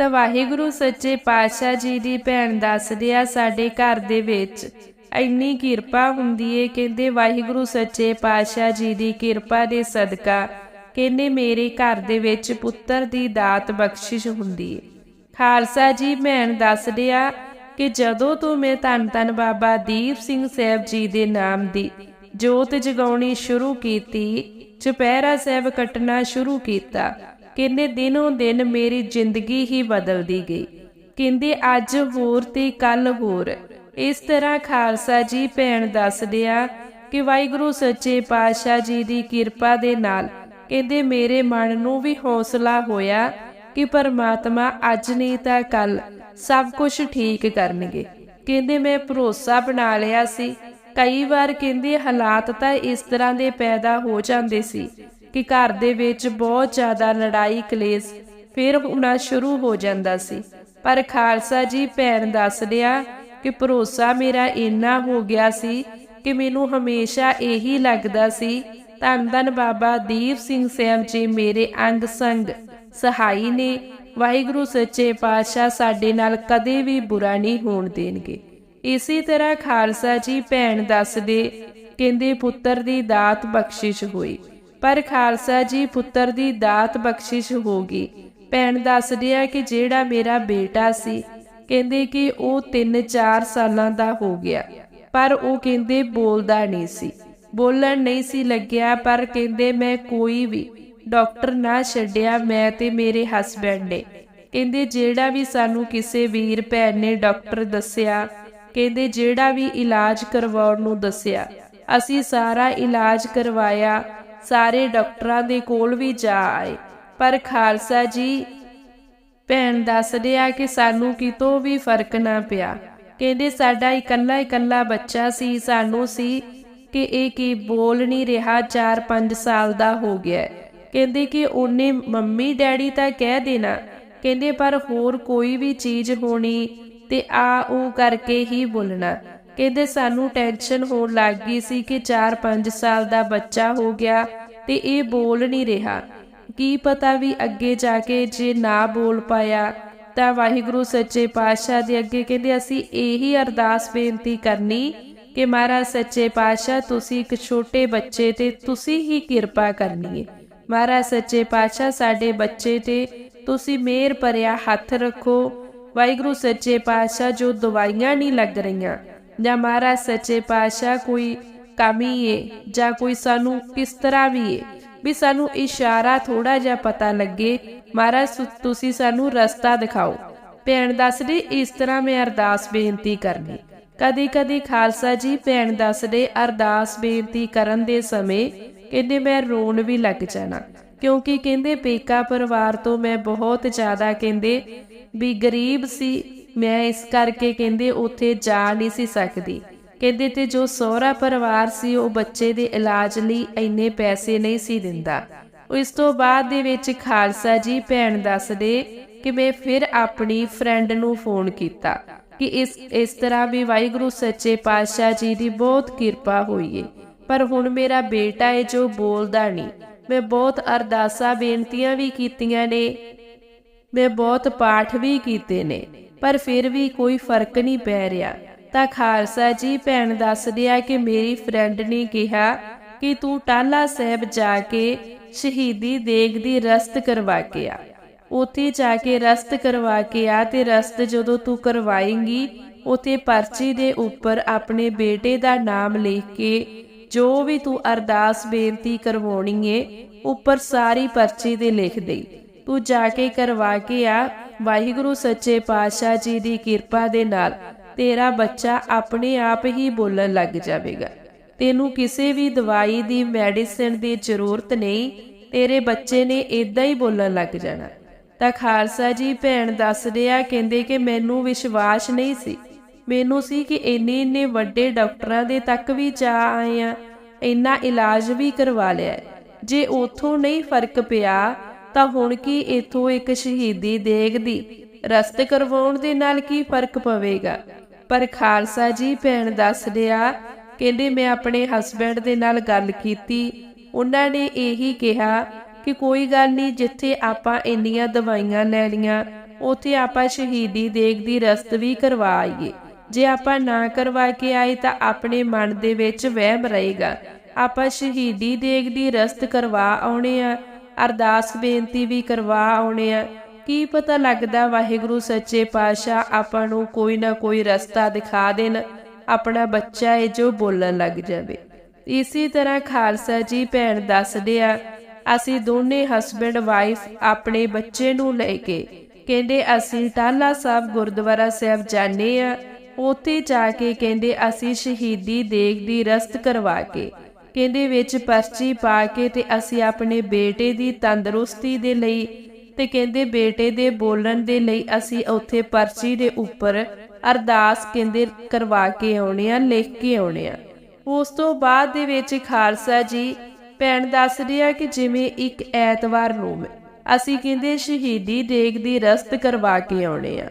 ਤਾਂ ਵਾਹਿਗੁਰੂ ਸੱਚੇ ਪਾਤਸ਼ਾਹ ਜੀ ਦੀ ਭੈਣ ਦੱਸਦੇ ਆ ਸਾਡੇ ਘਰ ਦੇ ਵਿੱਚ। ਇੰਨੀ ਕਿਰਪਾ ਹੁੰਦੀ ਏ, ਕਹਿੰਦੇ ਵਾਹਿਗੁਰੂ ਸੱਚੇ ਪਾਤਸ਼ਾਹ ਜੀ ਦੀ ਕਿਰਪਾ ਦੇ ਸਦਕਾ ਕਹਿੰਦੇ ਮੇਰੇ ਘਰ ਦੇ ਵਿੱਚ ਪੁੱਤਰ ਦੀ ਦਾਤ ਬਖਸ਼ਿਸ਼ ਹੁੰਦੀ ਏ। ਖਾਲਸਾ ਜੀ ਭੈਣ ਦੱਸਦੇ ਆ ਕਿ ਜਦੋਂ ਤੋਂ ਮੈਂ ਧੰਨ ਧੰਨ ਬਾਬਾ ਦੀਪ ਸਿੰਘ ਸਾਹਿਬ ਜੀ ਦੇ ਨਾਮ ਦੀ ਜੋਤ ਜਗਾਉਣੀ ਸ਼ੁਰੂ ਕੀਤੀ, ਚੁਪਹਿਰਾ ਸਾਹਿਬ ਕੱਟਣਾ ਸ਼ੁਰੂ ਕੀਤਾ ਕਹਿੰਦੇ ਦਿਨੋਂ ਦਿਨ ਮੇਰੀ ਜ਼ਿੰਦਗੀ ਹੀ ਬਦਲਦੀ ਗਈ। ਕਹਿੰਦੇ, ਅੱਜ ਹੋਰ ਤੇ ਕੱਲ ਹੋਰ। ਇਸ ਤਰ੍ਹਾਂ ਖਾਲਸਾ ਜੀ ਭੈਣ ਦੱਸਦੇ ਆ ਕਿ ਵਾਹਿਗੁਰੂ ਸੱਚੇ ਪਾਤਸ਼ਾਹ ਜੀ ਦੀ ਕਿਰਪਾ ਦੇ ਨਾਲ ਕਹਿੰਦੇ, ਮੇਰੇ ਮਨ ਨੂੰ ਵੀ ਹੌਸਲਾ ਹੋਇਆ ਕਿ ਪਰਮਾਤਮਾ ਅੱਜ ਨਹੀਂ ਤਾਂ ਕੱਲ ਸਭ ਕੁਝ ਠੀਕ ਕਰਨਗੇ। ਕਹਿੰਦੇ, ਮੈਂ ਭਰੋਸਾ ਬਣਾ ਲਿਆ ਸੀ। ਕਈ ਵਾਰ ਕਹਿੰਦੇ, ਹਾਲਾਤ ਤਾਂ ਇਸ ਤਰ੍ਹਾਂ ਦੇ ਪੈਦਾ ਹੋ ਜਾਂਦੇ ਸੀ। ਕਿ ਘਰ ਦੇ ਵਿੱਚ ਬਹੁਤ ਜ਼ਿਆਦਾ ਲੜਾਈ ਕਲੇਸ਼ ਫਿਰ ਹੋਣਾ ਸ਼ੁਰੂ ਹੋ ਜਾਂਦਾ ਸੀ। ਪਰ ਖਾਲਸਾ ਜੀ ਭੈਣ ਦੱਸਦੇ ਆ ਕਿ ਭਰੋਸਾ ਮੇਰਾ ਇੰਨਾ ਹੋ ਗਿਆ ਸੀ ਕਿ ਮੈਨੂੰ ਹਮੇਸ਼ਾ ਇਹੀ ਲੱਗਦਾ ਸੀ, ਧੰਨ ਧੰਨ ਬਾਬਾ ਦੀਪ ਸਿੰਘ ਸਾਹਿਬ ਜੀ, ਮੇਰੇ ਅੰਗ ਸੰਗ ਸਹਾਈ ਨੇ। ਵਾਹਿਗੁਰੂ ਸੱਚੇ ਪਾਤਸ਼ਾਹ ਸਾਡੇ ਨਾਲ ਕਦੇ ਵੀ ਬੁਰਾ ਨਹੀਂ ਹੋਣ ਦੇਣਗੇ। ਇਸੇ ਤਰ੍ਹਾਂ ਖਾਲਸਾ ਜੀ ਭੈਣ ਦੱਸਦੇ, ਕਹਿੰਦੇ ਪੁੱਤਰ ਦੀ ਦਾਤ ਬਖਸ਼ਿਸ਼ ਹੋਈ। ਪਰ ਖਾਲਸਾ ਜੀ ਪੁੱਤਰ ਦੀ ਦਾਤ ਬਖਸ਼ਿਸ਼ ਹੋ ਗਈ। ਭੈਣ ਦੱਸਦੀ ਆ ਕਿ ਜਿਹੜਾ ਮੇਰਾ ਬੇਟਾ ਸੀ, ਕਹਿੰਦੇ ਕਿ ਉਹ 3-4 ਸਾਲਾਂ ਦਾ ਹੋ ਗਿਆ, ਪਰ ਉਹ ਕਹਿੰਦੇ ਬੋਲਦਾ ਨਹੀਂ ਸੀ। ਬੋਲਣ ਨਹੀਂ ਸੀ ਲੱਗਿਆ, ਪਰ ਕਹਿੰਦੇ ਮੈਂ ਕੋਈ ਵੀ ਡਾਕਟਰ ਨਾ ਛੱਡਿਆ, ਮੈਂ ਤੇ ਮੇਰੇ ਹਸਬੰਡ ਨੇ। ਕਹਿੰਦੇ ਜਿਹੜਾ ਵੀ ਸਾਨੂੰ ਕਿਸੇ ਵੀਰ ਭੈਣ ਨੇ ਡਾਕਟਰ ਦੱਸਿਆ, ਕਹਿੰਦੇ ਜਿਹੜਾ ਵੀ ਇਲਾਜ ਕਰਵਾਉਣ ਨੂੰ ਦੱਸਿਆ, ਅਸੀਂ ਸਾਰਾ ਇਲਾਜ ਕਰਵਾਇਆ ਸਾਰੇ ਡਾਕਟਰਾਂ ਦੇ ਕੋਲ ਵੀ ਜਾ ਆਏ। ਪਰ ਖਾਲਸਾ ਜੀ, ਭੈਣ ਦੱਸਦੇ ਆ ਕਿ ਸਾਨੂੰ ਕਿਤੋਂ ਵੀ ਫ਼ਰਕ ਨਾ ਪਿਆ। ਕਹਿੰਦੇ ਸਾਡਾ ਇਕੱਲਾ ਇਕੱਲਾ ਬੱਚਾ ਸੀ, ਸਾਨੂੰ ਸੀ ਕਿ ਇਹ ਕੀ ਬੋਲ ਨਹੀਂ ਰਿਹਾ 4-5 ਸਾਲ ਦਾ ਹੋ ਗਿਆ। ਕਹਿੰਦੇ ਕਿ ਉਹਨੇ ਮੰਮੀ ਡੈਡੀ ਤਾਂ ਕਹਿ ਦੇਣਾ। ਕਹਿੰਦੇ ਪਰ ਹੋਰ ਕੋਈ ਵੀ ਚੀਜ਼ ਹੋਣੀ ਤੇ ਆ ਉਹ ਕਰਕੇ ਹੀ ਬੋਲਣਾ। ਕਹਿੰਦੇ ਸਾਨੂੰ ਟੈਨਸ਼ਨ ਹੋਣ ਲੱਗ ਗਈ ਸੀ ਕਿ 4-5 ਸਾਲ ਦਾ ਬੱਚਾ ਹੋ ਗਿਆ ਤੇ ਇਹ ਬੋਲ ਨਹੀਂ ਰਿਹਾ। ਕੀ ਪਤਾ ਵੀ ਅੱਗੇ ਜਾ ਕੇ ਜੇ ਨਾ ਬੋਲ ਪਾਇਆ, ਤਾਂ ਵਾਹਿਗੁਰੂ ਸੱਚੇ ਪਾਤਸ਼ਾਹ ਦੇ ਅੱਗੇ ਕਹਿੰਦੇ, ਅਸੀਂ ਇਹੀ ਅਰਦਾਸ ਬੇਨਤੀ ਕਰਨੀ ਕਿ ਮਹਾਰਾਜ ਸੱਚੇ ਪਾਤਸ਼ਾਹ, ਤੁਸੀਂ ਇੱਕ ਛੋਟੇ ਬੱਚੇ ਤੇ ਤੁਸੀਂ ਹੀ ਕਿਰਪਾ ਕਰਨੀ ਹੈ ਮਹਾਰਾਜ ਸੱਚੇ ਪਾਤਸ਼ਾਹ, ਸਾਡੇ ਬੱਚੇ ਤੇ ਤੁਸੀਂ ਮਿਹਰ ਭਰਿਆ ਹੱਥ ਰੱਖੋ। ਵਾਹਿਗੁਰੂ ਸੱਚੇ ਪਾਤਸ਼ਾਹ, ਜੋ ਦਵਾਈਆਂ ਨਹੀਂ ਲੱਗ ਰਹੀਆਂ ਜਾਂ ਮਹਾਰਾਜ ਸੱਚੇ ਪਾਤਸ਼ਾਹ ਕੋਈ ਕਮੀ ਏ ਜਾਂ ਕੋਈ ਸਾਨੂੰ ਕਿਸ ਤਰ੍ਹਾਂ ਵੀ ਏ, ਵੀ ਸਾਨੂੰ ਇਸ਼ਾਰਾ ਥੋੜਾ ਜਿਹਾ ਪਤਾ ਲੱਗੇ, ਮਹਾਰਾਜ ਤੁਸੀਂ ਸਾਨੂੰ ਰਸਤਾ ਦਿਖਾਓ। ਭੈਣ ਦੱਸਦੀ ਇਸ ਤਰ੍ਹਾਂ ਮੈਂ ਅਰਦਾਸ ਬੇਨਤੀ ਕਰਨੀ। ਕਦੀ ਕਦੀ ਖਾਲਸਾ ਜੀ ਭੈਣ ਦੱਸਦੇ ਅਰਦਾਸ ਬੇਨਤੀ ਕਰਨ ਦੇ ਸਮੇਂ ਕਹਿੰਦੇ ਮੈਂ ਰੋਣ ਵੀ ਲੱਗ ਜਾਣਾ, ਕਿਉਂਕਿ ਕਹਿੰਦੇ ਪੇਕਾ ਪਰਿਵਾਰ ਤੋਂ ਮੈਂ ਬਹੁਤ ਜ਼ਿਆਦਾ ਕਹਿੰਦੇ ਵੀ ਗਰੀਬ ਸੀ ਮੈਂ ਇਸ ਕਰਕੇ ਕਹਿੰਦੇ ਉੱਥੇ ਜਾ ਨਹੀਂ ਸੀ ਸਕਦੀ। ਕਹਿੰਦੇ ਤੇ ਜੋ ਸਹੁਰਾ ਪਰਿਵਾਰ ਸੀ, ਉਹ ਬੱਚੇ ਦੇ ਇਲਾਜ ਲਈ ਇੰਨੇ ਪੈਸੇ ਨਹੀਂ ਸੀ ਦਿੰਦਾ। ਇਸ ਤੋਂ ਬਾਅਦ ਦੇ ਵਿੱਚ ਖਾਲਸਾ ਜੀ ਭੈਣ ਦੱਸਦੇ ਕਿ ਮੈਂ ਫਿਰ ਆਪਣੀ ਫਰੈਂਡ ਨੂੰ ਫੋਨ ਕੀਤਾ ਕਿ ਇਸ ਇਸ ਤਰ੍ਹਾਂ ਵੀ ਵਾਹਿਗੁਰੂ ਸੱਚੇ ਪਾਤਸ਼ਾਹ ਜੀ ਦੀ ਬਹੁਤ ਕਿਰਪਾ ਹੋਈ ਏ। ਪਰ ਹੁਣ ਮੇਰਾ ਬੇਟਾ ਏ ਜੋ ਬੋਲਦਾ ਨਹੀਂ। ਮੈਂ ਬਹੁਤ ਅਰਦਾਸਾਂ, ਬੇਨਤੀਆਂ ਵੀ ਕੀਤੀਆਂ ਨੇ। ਮੈਂ ਬਹੁਤ ਪਾਠ ਵੀ ਕੀਤੇ ਨੇ। ਪਰ ਫਿਰ ਵੀ ਕੋਈ ਫ਼ਰਕ ਨਹੀਂ ਪੈ ਰਿਹਾ। ਤਾਂ ਖਾਲਸਾ ਜੀ ਭੈਣ ਦੱਸਦੇ ਆ ਕਿ ਮੇਰੀ ਫਰੈਂਡ ਨੇ ਕਿਹਾ ਕਿ ਤੂੰ ਟਾਲਾ ਸਾਹਿਬ ਜਾ ਕੇ ਸ਼ਹੀਦੀ ਦੇਗ ਦੀ ਰਸਤ ਕਰਵਾ ਕੇ ਆ। ਉੱਥੇ ਜਾ ਕੇ ਰਸਤ ਕਰਵਾ ਕੇ ਆ ਤੇ ਰਸਤ ਜਦੋਂ ਤੂੰ ਕਰਵਾਏਂਗੀ, ਉਥੇ ਪਰਚੀ ਦੇ ਉੱਪਰ ਆਪਣੇ ਬੇਟੇ ਦਾ ਨਾਮ ਲਿਖ ਕੇ ਜੋ ਵੀ ਤੂੰ ਅਰਦਾਸ ਬੇਨਤੀ ਕਰਵਾਉਣੀ ਏ, ਉੱਪਰ ਸਾਰੀ ਪਰਚੀ ਦੇ ਲਿਖ ਦੇ ਤੂੰ ਜਾ ਕੇ ਕਰਵਾ ਕੇ ਆ ਵਾਹਿਗੁਰੂ ਸੱਚੇ ਪਾਤਸ਼ਾਹ ਜੀ ਦੀ ਕਿਰਪਾ ਦੇ ਨਾਲ ਤੇਰਾ ਬੱਚਾ ਆਪਣੇ ਆਪ ਹੀ ਬੋਲਣ ਲੱਗ ਜਾਵੇਗਾ। ਤੈਨੂੰ ਕਿਸੇ ਵੀ ਦਵਾਈ ਦੀ ਮੈਡੀਸਿਨ ਦੀ ਜ਼ਰੂਰਤ ਨਹੀਂ, ਤੇਰੇ ਬੱਚੇ ਨੇ ਇਦਾਂ ਹੀ ਬੋਲਣ ਲੱਗ ਜਾਣਾ। ਤਾਂ ਖਾਲਸਾ ਜੀ ਭੈਣ ਦੱਸਦੇ ਆ ਕਹਿੰਦੇ ਕਿ ਮੈਨੂੰ ਵਿਸ਼ਵਾਸ ਨਹੀਂ ਸੀ। ਮੈਨੂੰ ਸੀ ਕਿ ਇੰਨੇ ਇੰਨੇ ਵੱਡੇ ਡਾਕਟਰਾਂ ਦੇ ਤੱਕ ਵੀ ਜਾ ਆਏ ਆ ਇੰਨਾ ਇਲਾਜ ਵੀ ਕਰਵਾ ਲਿਆ। ਜੇ ਉਥੋਂ ਨਹੀਂ ਫ਼ਰਕ ਪਿਆ ਤਾਂ ਹੁਣ ਕੀ ਇਥੋਂ ਇੱਕ ਸ਼ਹੀਦੀ ਦੇਗ ਦੀ ਰਸਤ ਕਰਵਾਉਣ ਦੇ ਨਾਲ ਕੀ ਫ਼ਰਕ ਪਵੇਗਾ? ਪਰ ਖਾਲਸਾ ਜੀ ਭੈਣ ਦੱਸ ਰਿਹਾ, ਕਹਿੰਦੇ ਮੈਂ ਆਪਣੇ ਹਸਬੰਡ ਦੇ ਨਾਲ ਗੱਲ ਕੀਤੀ। ਉਹਨਾਂ ਨੇ ਇਹੀ ਕਿਹਾ ਕਿ ਕੋਈ ਗੱਲ ਨਹੀਂ, ਜਿੱਥੇ ਆਪਾਂ ਇੰਨੀਆਂ ਦਵਾਈਆਂ ਲੈ ਲੀਆਂ ਉੱਥੇ ਆਪਾਂ ਸ਼ਹੀਦੀ ਦੇਗ ਦੀ ਰਸਤ ਵੀ ਕਰਵਾ ਆਈਏ। ਜੇ ਆਪਾਂ ਨਾ ਕਰਵਾ ਕੇ ਆਏ ਤਾਂ ਆਪਣੇ ਮਨ ਦੇ ਵਿੱਚ ਵਹਿਮ ਰਹੇਗਾ। ਆਪਾਂ ਸ਼ਹੀਦੀ ਦੇਗ ਦੀ ਰਸਤ ਕਰਵਾ ਆਉਣੇ ਆ। ਅਰਦਾਸ ਬੇਨਤੀ ਵੀ ਕਰਵਾ ਆਉਣੇ ਆ ਕੀ ਪਤਾ ਲੱਗਦਾ ਵਾਹਿਗੁਰੂ ਸੱਚੇ ਪਾਤਸ਼ਾਹ ਆਪਾਂ ਨੂੰ ਕੋਈ ਨਾ ਕੋਈ ਰਸਤਾ ਦਿਖਾ ਦੇਣ, ਆਪਣਾ ਬੱਚਾ ਹੈ ਜੋ ਬੋਲਣ ਲੱਗ ਜਾਵੇ। ਇਸੇ ਤਰ੍ਹਾਂ ਖਾਲਸਾ ਜੀ ਭੈਣ ਦੱਸਦੇ ਆ, ਅਸੀਂ ਦੋਨੇ ਹਸਬੰਡ ਵਾਈਫ ਆਪਣੇ ਬੱਚੇ ਨੂੰ ਲੈ ਕੇ, ਕਹਿੰਦੇ ਅਸੀਂ ਟਾਲਾ ਸਾਹਿਬ ਗੁਰਦੁਆਰਾ ਸਾਹਿਬ ਜਾਣੇ ਆ, ਉੱਥੇ ਜਾ ਕੇ ਕਹਿੰਦੇ ਅਸੀਂ ਸ਼ਹੀਦੀ ਦੇਗ ਦੀ ਰਸਤ ਕਰਵਾ ਕੇ। ਕਹਿੰਦੇ ਵਿੱਚ ਪਰਚੀ ਪਾ ਕੇ ਤੇ ਅਸੀਂ ਆਪਣੇ ਬੇਟੇ ਦੀ ਤੰਦਰੁਸਤੀ ਦੇ ਲਈ ਤੇ ਕਹਿੰਦੇ ਬੇਟੇ ਦੇ ਬੋਲਣ ਦੇ ਲਈ ਅਸੀਂ ਉੱਥੇ ਪਰਚੀ ਦੇ ਉੱਪਰ ਅਰਦਾਸ ਕਹਿੰਦੇ ਕਰਵਾ ਕੇ ਆਉਣੇ ਆ, ਲਿਖ ਕੇ ਆਉਣੇ ਆ। ਉਸ ਤੋਂ ਬਾਅਦ ਦੇ ਵਿੱਚ ਖਾਲਸਾ ਜੀ ਭੈਣ ਦੱਸ ਰਿਹਾ ਕਿ ਜਿਵੇਂ ਇੱਕ ਐਤਵਾਰ ਨੂੰ ਅਸੀਂ ਕਹਿੰਦੇ ਸ਼ਹੀਦੀ ਦੇਗ ਦੀ ਰਸਤ ਕਰਵਾ ਕੇ ਆਉਣੇ ਆ।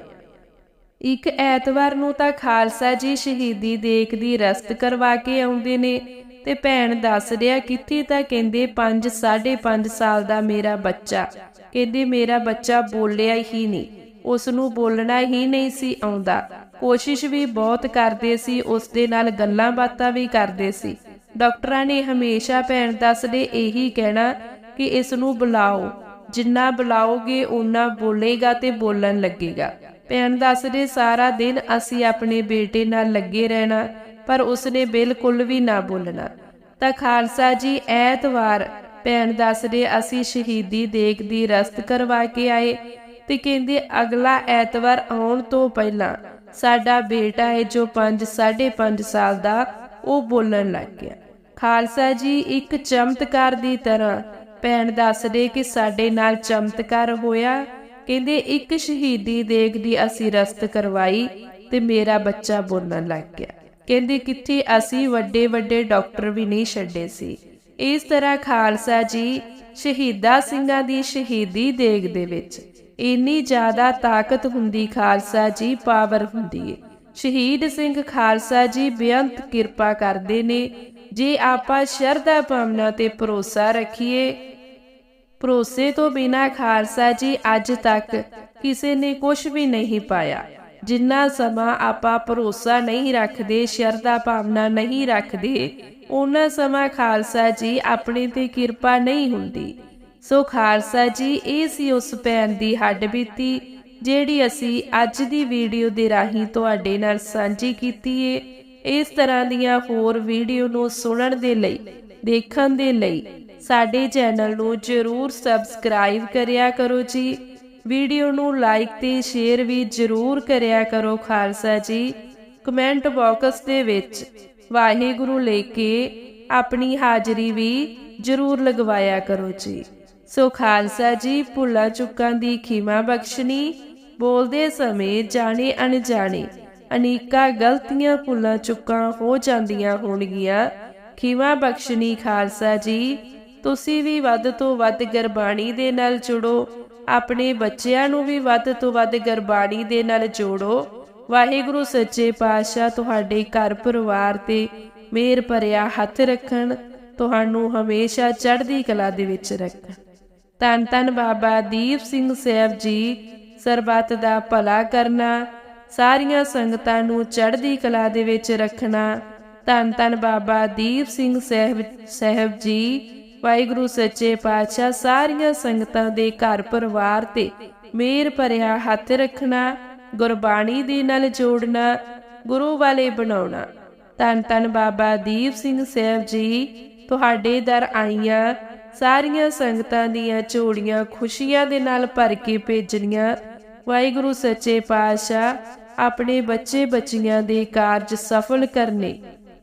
ਇੱਕ ਐਤਵਾਰ ਨੂੰ ਤਾਂ ਖਾਲਸਾ ਜੀ ਸ਼ਹੀਦੀ ਦੇਗ ਦੀ ਰਸਤ ਕਰਵਾ ਕੇ ਆਉਂਦੇ ਨੇ ਤੇ ਭੈਣ ਦੱਸ ਰਿਹਾ, ਕਿੱਥੇ ਤਾਂ? ਕਹਿੰਦੇ 5 5.5 ਸਾਲ ਦਾ ਮੇਰਾ ਬੱਚਾ। ਕਹਿੰਦੇ, ਮੇਰਾ ਬੱਚਾ ਬੋਲਿਆ ਹੀ ਨਹੀਂ। ਉਸ ਨੂੰ ਬੋਲਣਾ ਹੀ ਨਹੀਂ ਸੀ ਆਉਂਦਾ। ਕੋਸ਼ਿਸ਼ ਵੀ ਬਹੁਤ ਕਰਦੇ ਸੀ ਉਸ ਦੇ ਨਾਲ ਗੱਲਾਂ ਬਾਤਾਂ ਵੀ ਕਰਦੇ ਸੀ। ਡਾਕਟਰਾਂ ਨੇ ਹਮੇਸ਼ਾ ਭੈਣ ਦੱਸਦੇ ਇਹੀ ਕਹਿਣਾ ਕਿ ਇਸ ਨੂੰ ਬੁਲਾਓ। ਜਿੰਨਾ ਬੁਲਾਓਗੇ ਉਨਾ ਬੋਲੇਗਾ ਤੇ ਬੋਲਣ ਲੱਗੇਗਾ। ਭੈਣ ਦੱਸਦੇ ਸਾਰਾ ਦਿਨ ਅਸੀਂ ਆਪਣੇ ਬੇਟੇ ਨਾਲ ਲੱਗੇ ਰਹਿਣਾ। ਪਰ ਉਸਨੇ ਬਿਲਕੁਲ ਵੀ ਨਾ ਬੋਲਣਾ। ਤਾਂ ਖਾਲਸਾ ਜੀ ਐਤਵਾਰ ਭੈਣ ਦੱਸਦੇ, ਅਸੀਂ ਸ਼ਹੀਦੀ ਦੇਗ ਦੀ ਰਸਤ ਕਰਵਾ ਕੇ ਆਏ ਤੇ ਕਹਿੰਦੇ, ਅਗਲਾ ਐਤਵਾਰ ਆਉਣ ਤੋਂ ਪਹਿਲਾਂ ਸਾਡਾ ਬੇਟਾ ਹੈ ਜੋ 5 5.5 ਸਾਲ ਦਾ, ਉਹ ਬੋਲਣ ਲੱਗ ਗਿਆ। ਖਾਲਸਾ ਜੀ ਇੱਕ ਚਮਤਕਾਰ ਦੀ ਤਰ੍ਹਾਂ ਭੈਣ ਦੱਸਦੇ ਕਿ ਸਾਡੇ ਨਾਲ ਚਮਤਕਾਰ ਹੋਇਆ। ਕਹਿੰਦੇ, ਇੱਕ ਸ਼ਹੀਦੀ ਦੇਗ ਦੀ ਅਸੀਂ ਰਸਤ ਕਰਵਾਈ ਤੇ ਮੇਰਾ ਬੱਚਾ ਬੋਲਣ ਲੱਗ ਗਿਆ। ਕਹਿੰਦੇ ਕਿੱਥੇ ਅਸੀਂ ਵੱਡੇ ਵੱਡੇ ਡਾਕਟਰ ਵੀ ਨਹੀਂ ਛੱਡੇ ਸੀ। ਇਸ ਤਰ੍ਹਾਂ ਖਾਲਸਾ ਜੀ ਸ਼ਹੀਦਾ ਸਿੰਘਾਂ ਦੀ ਸ਼ਹੀਦੀ ਦੇਗ ਦੇ ਵਿੱਚ ਇੰਨੀ ਜ਼ਿਆਦਾ ਤਾਕਤ ਹੁੰਦੀ ਖਾਲਸਾ ਜੀ ਪਾਵਰ ਹੁੰਦੀ ਹੈ ਸ਼ਹੀਦ ਸਿੰਘ ਖਾਲਸਾ ਜੀ ਬੇਅੰਤ ਕਿਰਪਾ ਕਰਦੇ ਨੇ, ਜੇ ਆਪਾਂ ਸ਼ਰਧਾ ਭਾਵਨਾ ਤੇ ਭਰੋਸਾ ਰੱਖੀਏ, ਭਰੋਸੇ ਤੋਂ ਬਿਨਾ ਖਾਲਸਾ ਜੀ ਅੱਜ ਤੱਕ ਕਿਸੇ ਨੇ ਕੁਝ ਵੀ ਨਹੀਂ ਪਾਇਆ। ਜਿੰਨਾ ਸਮਾਂ ਆਪਾਂ ਭਰੋਸਾ ਨਹੀਂ ਰੱਖਦੇ, ਸ਼ਰਧਾ ਭਾਵਨਾ ਨਹੀਂ ਰੱਖਦੇ ਉਹਨਾਂ ਸਮਾਂ ਖਾਲਸਾ ਜੀ ਆਪਣੇ ਤੇ ਕਿਰਪਾ ਨਹੀਂ ਹੁੰਦੀ। ਸੋ ਖਾਲਸਾ ਜੀ, ਇਹ ਸੀ ਉਸ ਭੈਣ ਦੀ ਹੱਡ ਬੀਤੀ, ਜਿਹੜੀ ਅਸੀਂ ਅੱਜ ਦੀ ਵੀਡੀਓ ਦੇ ਰਾਹੀਂ ਤੁਹਾਡੇ ਨਾਲ ਸਾਂਝੀ ਕੀਤੀ ਏ। ਇਸ ਤਰ੍ਹਾਂ ਦੀਆਂ ਹੋਰ ਵੀਡੀਓ ਨੂੰ ਸੁਣਨ ਦੇ ਲਈ, ਦੇਖਣ ਦੇ ਲਈ ਸਾਡੇ ਚੈਨਲ ਨੂੰ ਜਰੂਰ ਸਬਸਕ੍ਰਾਈਬ ਕਰਿਆ ਕਰੋ ਜੀ। ਵੀਡੀਓ ਨੂੰ ਲਾਈਕ ਤੇ ਸ਼ੇਅਰ ਵੀ ਜਰੂਰ ਕਰਿਆ ਕਰੋ ਖਾਲਸਾ ਜੀ। ਕਮੈਂਟ ਬਾਕਸ ਦੇ ਵਿੱਚ ਵਾਹਿਗੁਰੂ ਲੈ ਕੇ ਆਪਣੀ ਹਾਜ਼ਰੀ ਵੀ ਜਰੂਰ ਲਗਵਾਇਆ ਕਰੋ ਜੀ। ਸੋ ਖਾਲਸਾ ਜੀ, ਭੁੱਲਾਂ ਚੁੱਕਾਂ ਦੀ ਖਿਮਾ ਬਖਸ਼ਣੀ, ਬੋਲਦੇ ਸਮੇਂ ਜਾਣੇ ਅਣਜਾਣੇ, ਅਨੇਕਾਂ ਗਲਤੀਆਂ ਭੁੱਲਾਂ ਚੁੱਕਾਂ ਹੋ ਜਾਂਦੀਆਂ ਹੋਣਗੀਆਂ। ਖਿਮਾ ਬਖਸ਼ਣੀ ਖਾਲਸਾ ਜੀ, ਤੁਸੀਂ ਵੀ ਵੱਧ ਤੋਂ ਵੱਧ ਗੁਰਬਾਣੀ ਦੇ ਨਾਲ ਜੁੜੋ। ਆਪਣੇ ਬੱਚਿਆਂ ਨੂੰ ਵੀ ਵੱਧ ਤੋਂ ਵੱਧ ਗਰਬਾਣੀ ਦੇ ਨਾਲ ਜੋੜੋ। ਵਾਹਿਗੁਰੂ ਸੱਚੇ ਪਾਤਸ਼ਾਹ, ਤੁਹਾਡੇ ਘਰ ਪਰਿਵਾਰ ਤੇ ਮੇਰ ਭਰਿਆ ਹੱਥ ਰੱਖਣ, ਤੁਹਾਨੂੰ ਹਮੇਸ਼ਾ ਚੜ੍ਹਦੀ ਕਲਾ ਦੇ ਵਿੱਚ ਰੱਖਣ। ਤਨ ਤਨ ਬਾਬਾ ਦੀਪ ਸਿੰਘ ਸਾਹਿਬ ਜੀ, ਸਰਬੱਤ ਦਾ ਭਲਾ ਕਰਨਾ, ਸਾਰੀਆਂ ਸੰਗਤਾਂ ਨੂੰ ਚੜ੍ਹਦੀ ਕਲਾ ਦੇ ਵਿੱਚ ਰੱਖਣਾ। ਤਨ ਤਨ ਬਾਬਾ ਦੀਪ ਸਿੰਘ ਸਾਹਿਬ ਸਾਹਿਬ ਜੀ ਵਾਹਿਗੁਰੂ ਸੱਚੇ ਪਾਤਸ਼ਾਹ, ਸਾਰੀਆਂ ਸੰਗਤਾਂ ਦੇ ਘਰ ਪਰਿਵਾਰ ਤੇ ਮੇਰ ਭਰਿਆ ਹੱਥ ਰੱਖਣਾ, ਗੁਰਬਾਣੀ ਦੇ ਨਾਲ ਜੋੜਨਾ, ਗੁਰੂ ਵਾਲੇ ਬਣਾਉਣਾ। ਤਨ ਤਨ ਬਾਬਾ ਦੀਪ ਸਿੰਘ ਸਾਹਿਬ ਜੀ, ਤੁਹਾਡੇ ਦਰ ਆਈਆਂ, ਸਾਰੀਆਂ ਸੰਗਤਾਂ ਦੀਆਂ ਝੋੜੀਆਂ ਖੁਸ਼ੀਆਂ ਦੇ ਨਾਲ ਭਰ ਕੇ ਭੇਜਣੀਆਂ। ਵਾਹਿਗੁਰੂ ਸੱਚੇ ਪਾਤਸ਼ਾਹ, ਆਪਣੇ ਬੱਚੇ ਬੱਚੀਆਂ ਦੇ ਕਾਰਜ ਸਫਲ ਕਰਨੇ।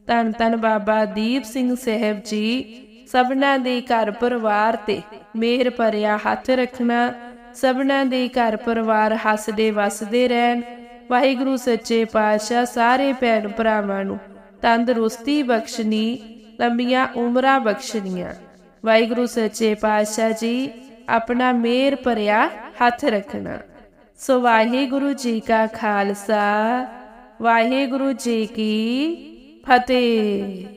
ਤਨ ਤਨ ਬਾਬਾ ਦੀਪ ਸਿੰਘ ਸਾਹਿਬ ਜੀ ਸਭਨਾਂ ਦੇ ਘਰ ਪਰਿਵਾਰ ਤੇ ਮਿਹਰ ਭਰਿਆ ਹੱਥ ਰੱਖਣਾ, ਸਭਨਾਂ ਦੇ ਘਰ ਪਰਿਵਾਰ ਹੱਸਦੇ ਵਸਦੇ ਰਹਿਣ। ਵਾਹਿਗੁਰੂ ਸੱਚੇ ਪਾਤਸ਼ਾਹ ਸਾਰੇ ਭੈਣ ਭਰਾਵਾਂ ਨੂੰ ਤੰਦਰੁਸਤੀ ਬਖਸ਼ਣੀ ਲੰਬੀਆਂ ਉਮਰਾਂ ਬਖਸ਼ਣੀਆਂ ਵਾਹਿਗੁਰੂ ਸੱਚੇ ਪਾਤਸ਼ਾਹ ਜੀ, ਆਪਣਾ ਮਿਹਰ ਭਰਿਆ ਹੱਥ ਰੱਖਣਾ। ਸੋ ਵਾਹਿਗੁਰੂ ਜੀ ਕਾ ਖਾਲਸਾ, ਵਾਹਿਗੁਰੂ ਜੀ ਕੀ ਫਤਿਹ।